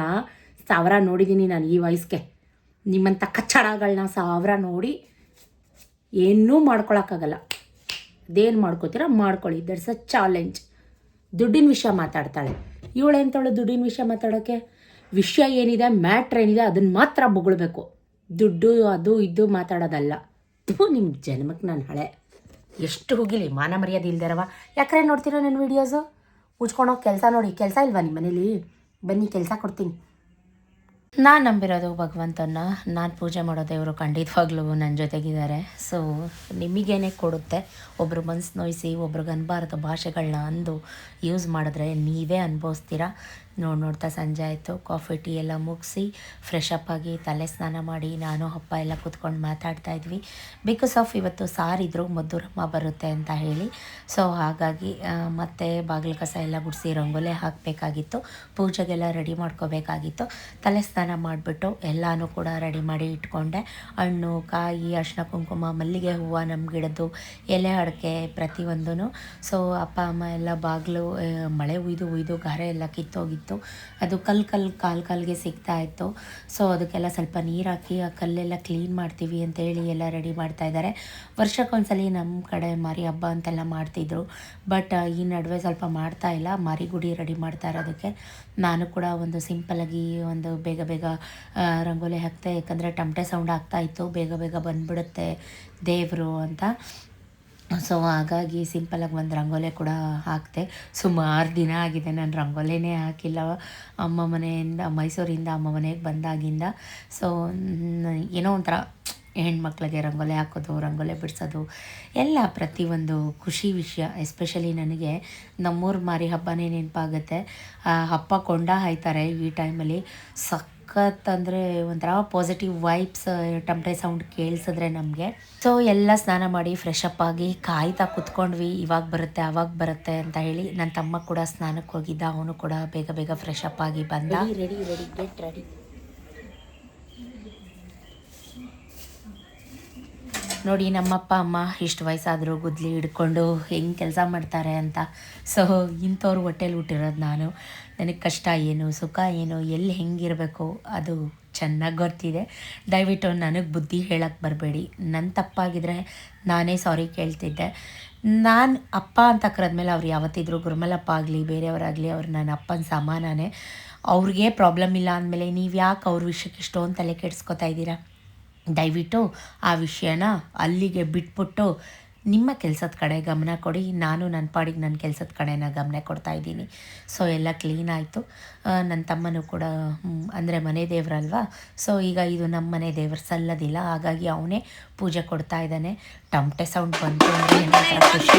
ಸಾವಿರ ನೋಡಿದ್ದೀನಿ ನಾನು ಈ ವಯಸ್ಸಿಗೆ. ನಿಮ್ಮಂಥ ಕಚ್ಚಡಗಳನ್ನ ಸಾವಿರ ನೋಡಿ ಏನೂ ಮಾಡ್ಕೊಳಕ್ಕಾಗಲ್ಲ. ಅದೇನು ಮಾಡ್ಕೋತೀರ? ಮಾಡ್ಕೊಳ್ಳಿ. ದಟ್ಸ್ ಅ ಚಾಲೆಂಜ್ ದುಡ್ಡಿನ ವಿಷಯ ಮಾತಾಡ್ತಾಳೆ. ಇವಳು ಎಂತವಳು ದುಡ್ಡಿನ ವಿಷಯ ಮಾತಾಡೋಕ್ಕೆ ವಿಷಯ ಏನಿದೆ, ಮ್ಯಾಟ್ರ್ ಏನಿದೆ, ಅದನ್ನು ಮಾತ್ರ ಬೊಗಳ್ಬೇಕು. ದುಡ್ಡು ಅದು ಇದು ಮಾತಾಡೋದಲ್ಲ. ಥು ನಿಮ್ಮ ಜನ್ಮಕ್ಕೆ ನಾನು ಹಳೆ. ಎಷ್ಟು ಹೋಗಿಲಿ, ಮಾನ ಮರ್ಯಾದೆ ಇಲ್ದಿರವ ಯಾಕ್ರೆ ನೋಡ್ತೀರಾ ನನ್ನ ವಿಡಿಯೋಸು ಮುಚ್ಕೊಂಡೋಗಿ ಕೆಲಸ ನೋಡಿ. ಕೆಲಸ ಇಲ್ವಾ ನಿಮ್ಮ ಮನೇಲಿ? ಬನ್ನಿ, ಕೆಲಸ ಕೊಡ್ತೀನಿ. ನಾನು ನಂಬಿರೋದು ಭಗವಂತನ ನಾನು ಪೂಜೆ ಮಾಡೋ ದೇವರು ಖಂಡಿತವಾಗ್ಲೂ ನನ್ನ ಜೊತೆಗಿದ್ದಾರೆ. ಸೊ ನಿಮಗೇನೆ ಕೊಡುತ್ತೆ. ಒಬ್ರು ಮನಸ್ಸು ನೋಯಿಸಿ ಒಬ್ರಿಗೆ ಅನ್ಬಾರ್ದು ಭಾಷೆಗಳನ್ನ ಅಂದು ಯೂಸ್ ಮಾಡಿದ್ರೆ ನೀವೇ ಅನುಭವಿಸ್ತೀರಾ? ನೋಡಿ ನೋಡ್ತಾ ಸಂಜೆ ಆಯಿತು. ಕಾಫಿ, ಟೀ ಎಲ್ಲ ಮುಗಿಸಿ ಫ್ರೆಶ್ ಅಪ್ ಆಗಿ ತಲೆ ಸ್ನಾನ ಮಾಡಿ ನಾನು, ಅಪ್ಪ ಎಲ್ಲ ಕೂತ್ಕೊಂಡು ಮಾತಾಡ್ತಾ ಇದ್ವಿ. ಬಿಕಾಸ್ ಆಫ್ ಇವತ್ತು ಸಾರಿದ್ರು ಮಧುರಮ್ಮ ಬರುತ್ತೆ ಅಂತ ಹೇಳಿ. ಸೊ ಹಾಗಾಗಿ ಮತ್ತೆ ಬಾಗಿಲು ಕಸ ಎಲ್ಲ ಗುಡಿಸಿ ರಂಗೋಲೆ ಹಾಕಬೇಕಾಗಿತ್ತು. ಪೂಜೆಗೆಲ್ಲ ರೆಡಿ ಮಾಡ್ಕೋಬೇಕಾಗಿತ್ತು. ತಲೆ ಸ್ನಾನ ಮಾಡಿಬಿಟ್ಟು ಎಲ್ಲನೂ ಕೂಡ ರೆಡಿ ಮಾಡಿ ಇಟ್ಕೊಂಡೆ. ಹಣ್ಣು, ಕಾಯಿ ಅರ್ಶಿನ ಕುಂಕುಮ, ಮಲ್ಲಿಗೆ ಹೂವು ನಮ್ಮ ಗಿಡದ್ದು, ಎಲೆ, ಅಡಿಕೆ ಪ್ರತಿಯೊಂದೂ ಸೊ ಅಪ್ಪ, ಅಮ್ಮ ಎಲ್ಲ ಬಾಗಿಲು ಮಳೆ ಉಯ್ದು ಉಯ್ದು ಗಾರೆ ಎಲ್ಲ ಕಿತ್ತೋಗಿತ್ತು ಅದು ಕಲ್ ಕಲ್ ಕಾಲು ಕಾಲಿಗೆ ಸಿಗ್ತಾ ಇತ್ತು. ಸೊ ಅದಕ್ಕೆಲ್ಲ ಸ್ವಲ್ಪ ನೀರು ಹಾಕಿ, ಆ ಕಲ್ಲೆಲ್ಲ ಕ್ಲೀನ್ ಮಾಡ್ತೀವಿ ಅಂತೇಳಿ ಎಲ್ಲ ರೆಡಿ ಮಾಡ್ತಾ ಇದ್ದಾರೆ ವರ್ಷಕ್ಕೊಂದ್ಸಲಿ ನಮ್ಮ ಕಡೆ ಮಾರಿ ಹಬ್ಬ ಅಂತೆಲ್ಲ ಮಾಡ್ತಿದ್ರು. ಬಟ್ ಈ ನಡುವೆ ಸ್ವಲ್ಪ ಮಾಡ್ತಾ ಇಲ್ಲ. ಮಾರಿಗುಡಿ ರೆಡಿ ಮಾಡ್ತಾ ಇರೋದಕ್ಕೆ. ನಾನು ಕೂಡ ಒಂದು ಸಿಂಪಲಾಗಿ ಒಂದು ಬೇಗ ಬೇಗ ರಂಗೋಲಿ ಹಾಕ್ತೆ. ಯಾಕಂದರೆ ಟಮಟೆ ಸೌಂಡ್ ಆಗ್ತಾ ಇತ್ತು. ಬೇಗ ಬೇಗ ಬಂದ್ಬಿಡುತ್ತೆ ದೇವರು ಅಂತ. ಸೊ ಹಾಗಾಗಿ ಸಿಂಪಲಾಗಿ ಒಂದು ರಂಗೋಲೆ ಕೂಡ ಹಾಕಿದೆ. ಸುಮಾರು ದಿನ ಆಗಿದೆ. ನಾನು ರಂಗೋಲಿನೇ ಹಾಕಿಲ್ಲ. ಅಮ್ಮ ಮನೆಯಿಂದ, ಮೈಸೂರಿಂದ ಅಮ್ಮ ಮನೆಗೆ ಬಂದಾಗಿಂದ. ಸೊ ಏನೋ ಒಂಥರ ಹೆಣ್ಮಕ್ಳಿಗೆ ರಂಗೋಲಿ ಹಾಕೋದು, ರಂಗೋಲಿ ಬಿಡಿಸೋದು, ಎಲ್ಲ ಪ್ರತಿಯೊಂದು ಖುಷಿ ವಿಷಯ. ಎಸ್ಪೆಷಲಿ ನನಗೆ ನಮ್ಮೂರು ಮಾರಿ ಹಬ್ಬನೇ ನೆನಪಾಗುತ್ತೆ. ಹಬ್ಬ ಕೊಂಡ ಹಾಯ್ತಾರೆ ಈ ಟೈಮಲ್ಲಿ ಸಖತ್ ಅಂದರೆ ಒಂಥರ ಪಾಸಿಟಿವ್ ವೈಬ್ಸ್ ಟಮಟೆ ಸೌಂಡ್ ಕೇಳಿಸಿದ್ರೆ ನಮಗೆ. ಸೊ ಎಲ್ಲ ಸ್ನಾನ ಮಾಡಿ ಫ್ರೆಶ್ ಅಪ್ ಆಗಿ ಕಾಯ್ತಾ ಕುತ್ಕೊಂಡ್ವಿ. ಇವಾಗ ಬರುತ್ತೆ ಅವಾಗ ಬರುತ್ತೆ ಅಂತ ಹೇಳಿ ನನ್ನ ತಮ್ಮ ಕೂಡ ಸ್ನಾನಕ್ಕೆ ಹೋಗಿದ್ದ. ಅವನು ಕೂಡ ಬೇಗ ಬೇಗ ಫ್ರೆಶ್ ಅಪ್ ಆಗಿ ಬಂದ. ರೆಡಿ ರೆಡಿ ಗೆಟ್ ರೆಡಿ ನೋಡಿ ನಮ್ಮಪ್ಪ ಅಮ್ಮ ಇಷ್ಟು ವಯಸ್ಸಾದರೂ ಗುದ್ಲಿ ಹಿಡ್ಕೊಂಡು ಹೆಂಗೆ ಕೆಲಸ ಮಾಡ್ತಾರೆ ಅಂತ. ಸೊ ಇಂಥವ್ರು ಹೊಟ್ಟೆಲಿ ಹುಟ್ಟಿರೋದು ನಾನು. ನನಗೆ ಕಷ್ಟ ಏನು, ಸುಖ ಏನು, ಎಲ್ಲಿ ಹೆಂಗಿರಬೇಕು ಅದು ಚೆನ್ನಾಗಿ ಗೊತ್ತಿದೆ. ದಯವಿಟ್ಟು ನನಗೆ ಬುದ್ಧಿ ಹೇಳಕ್ಕೆ ಬರಬೇಡಿ. ನನ್ನ ತಪ್ಪಾಗಿದ್ರೆ ನಾನೇ ಸಾರಿ ಕೇಳ್ತಿದ್ದೆ. ನಾನು ಅಪ್ಪ ಅಂತ ಕರೆದ್ಮೇಲೆ ಅವ್ರು ಯಾವತ್ತಿದ್ರು ಗುರುಮಲಪ್ಪ ಆಗಲಿ, ಬೇರೆಯವರಾಗಲಿ ಅವ್ರು ನನ್ನ ಅಪ್ಪನ ಸಮಾನನೇ. ಅವ್ರಿಗೆ ಪ್ರಾಬ್ಲಮ್ ಇಲ್ಲ ಅಂದಮೇಲೆ ನೀವು ಯಾಕೆ ಅವ್ರ ವಿಷಯಕ್ಕೆ ಇಷ್ಟೊಂದು ತಲೆ ಕೆಡಿಸ್ಕೊತಾ ಇದ್ದೀರಾ? ದಯವಿಟ್ಟು ಆ ವಿಷಯನ ಅಲ್ಲಿಗೆ ಬಿಟ್ಬಿಟ್ಟು ನಿಮ್ಮ ಕೆಲಸದ ಕಡೆ ಗಮನ ಕೊಡಿ. ನಾನು ನನ್ನ ಪಾಡಿಗೆ ನನ್ನ ಕೆಲಸದ ಕಡೆನ ಗಮನ ಕೊಡ್ತಾ ಇದ್ದೀನಿ. ಸೊ ಎಲ್ಲ ಕ್ಲೀನ್ ಆಯಿತು. ನನ್ನ ತಮ್ಮನೂ ಕೂಡ ಅಂದರೆ ಮನೆ ದೇವರಲ್ವಾ? ಸೊ ಈಗ ಇದು ನಮ್ಮ ಮನೆ ದೇವರು ಸಲ್ಲದಿಲ್ಲ. ಹಾಗಾಗಿ ಅವನೇ ಪೂಜೆ ಕೊಡ್ತಾ ಇದ್ದಾನೆ. ಟಮಟೆ ಸೌಂಡ್ ಬಂತು ಅಂದರೆ ಖುಷಿ?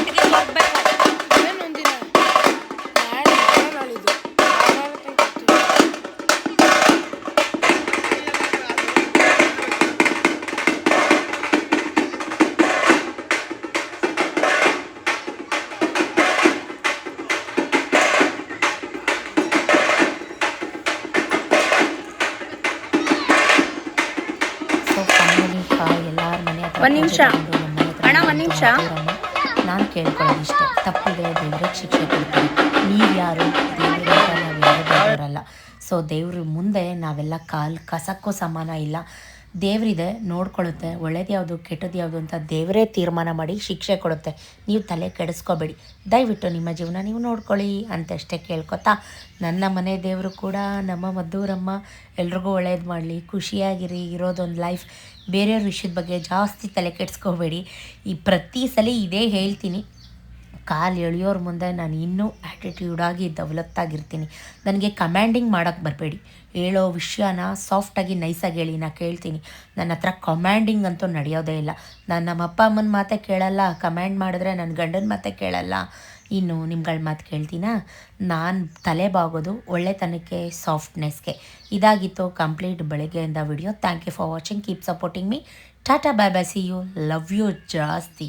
ನಾನು ಕೇಳ್ಕೊಳ್ಳೋದು ಇಷ್ಟ. ತಪ್ಪಿದೆ ದೇವ್ರಿಗೆ ಶಿಕ್ಷೆ ಕೊಡ್ತೀನಿ. ನೀವು ಯಾರು? ಸೊ ದೇವ್ರ ಮುಂದೆ ನಾವೆಲ್ಲ ಕಾಲು ಕಸಕ್ಕೂ ಸಮಾನ ಇಲ್ಲ. ದೇವರಿದೆ, ನೋಡ್ಕೊಳ್ಳುತ್ತೆ. ಒಳ್ಳೇದು ಯಾವುದು ಕೆಟ್ಟದ್ದು ಯಾವುದು ಅಂತ ದೇವರೇ ತೀರ್ಮಾನ ಮಾಡಿ ಶಿಕ್ಷೆ ಕೊಡುತ್ತೆ. ನೀವು ತಲೆ ಕೆಡಿಸ್ಕೋಬೇಡಿ. ದಯವಿಟ್ಟು ನಿಮ್ಮ ಜೀವನ ನೀವು ನೋಡ್ಕೊಳ್ಳಿ ಅಂತಷ್ಟೇ ಕೇಳ್ಕೊತಾ, ನನ್ನ ಮನೆ ದೇವರು ಕೂಡ, ನಮ್ಮ ಮದ್ದೂರಮ್ಮ, ಎಲ್ರಿಗೂ ಒಳ್ಳೇದು ಮಾಡಲಿ. ಖುಷಿಯಾಗಿರಿ, ಇರೋದೊಂದು ಲೈಫ್. ಬೇರೆಯವ್ರ ವಿಷಯದ ಬಗ್ಗೆ ಜಾಸ್ತಿ ತಲೆ ಕೆಡಿಸ್ಕೋಬೇಡಿ. ಈ ಪ್ರತಿ ಸಲ ಇದೇ ಹೇಳ್ತೀನಿ. ಕಾಲು ಎಳೆಯೋರ ಮುಂದೆ ನಾನು ಇನ್ನೂ ಆ್ಯಟಿಟ್ಯೂಡಾಗಿ ಡೆವಲಪ್ತಾಗಿರ್ತೀನಿ ನನಗೆ ಕಮ್ಯಾಂಡಿಂಗ್ ಮಾಡೋಕ್ಕೆ ಬರಬೇಡಿ. ಹೇಳೋ ವಿಷಯನ ಸಾಫ್ಟಾಗಿ, ನೈಸಾಗಿ ಹೇಳಿ ನಾನು ಕೇಳ್ತೀನಿ. ನನ್ನ ಹತ್ರ ಕಮ್ಯಾಂಡಿಂಗ್ ಅಂತೂ ನಡೆಯೋದೇ ಇಲ್ಲ. ನಾನು ನಮ್ಮ ಅಪ್ಪ ಅಮ್ಮನ ಮಾತೇ ಕೇಳಲ್ಲ ಕಮ್ಯಾಂಡ್ ಮಾಡಿದ್ರೆ ನನ್ನ ಗಂಡನ ಮಾತೇ ಕೇಳಲ್ಲ. ಇನ್ನು ನಿಮ್ಗಳ ಮಾತು ಕೇಳ್ತೀನಾ? ನಾನು ತಲೆ ಬಾಗೋದು ಒಳ್ಳೆತನಕ್ಕೆ ಸಾಫ್ಟ್ನೆಸ್ಗೆ ಇದಾಗಿತ್ತು ಕಂಪ್ಲೀಟ್ ಬೆಳಗ್ಗೆಯಿಂದ video thank you for watching keep supporting me tata bye bye see you love you ಜಾಸ್ತಿ.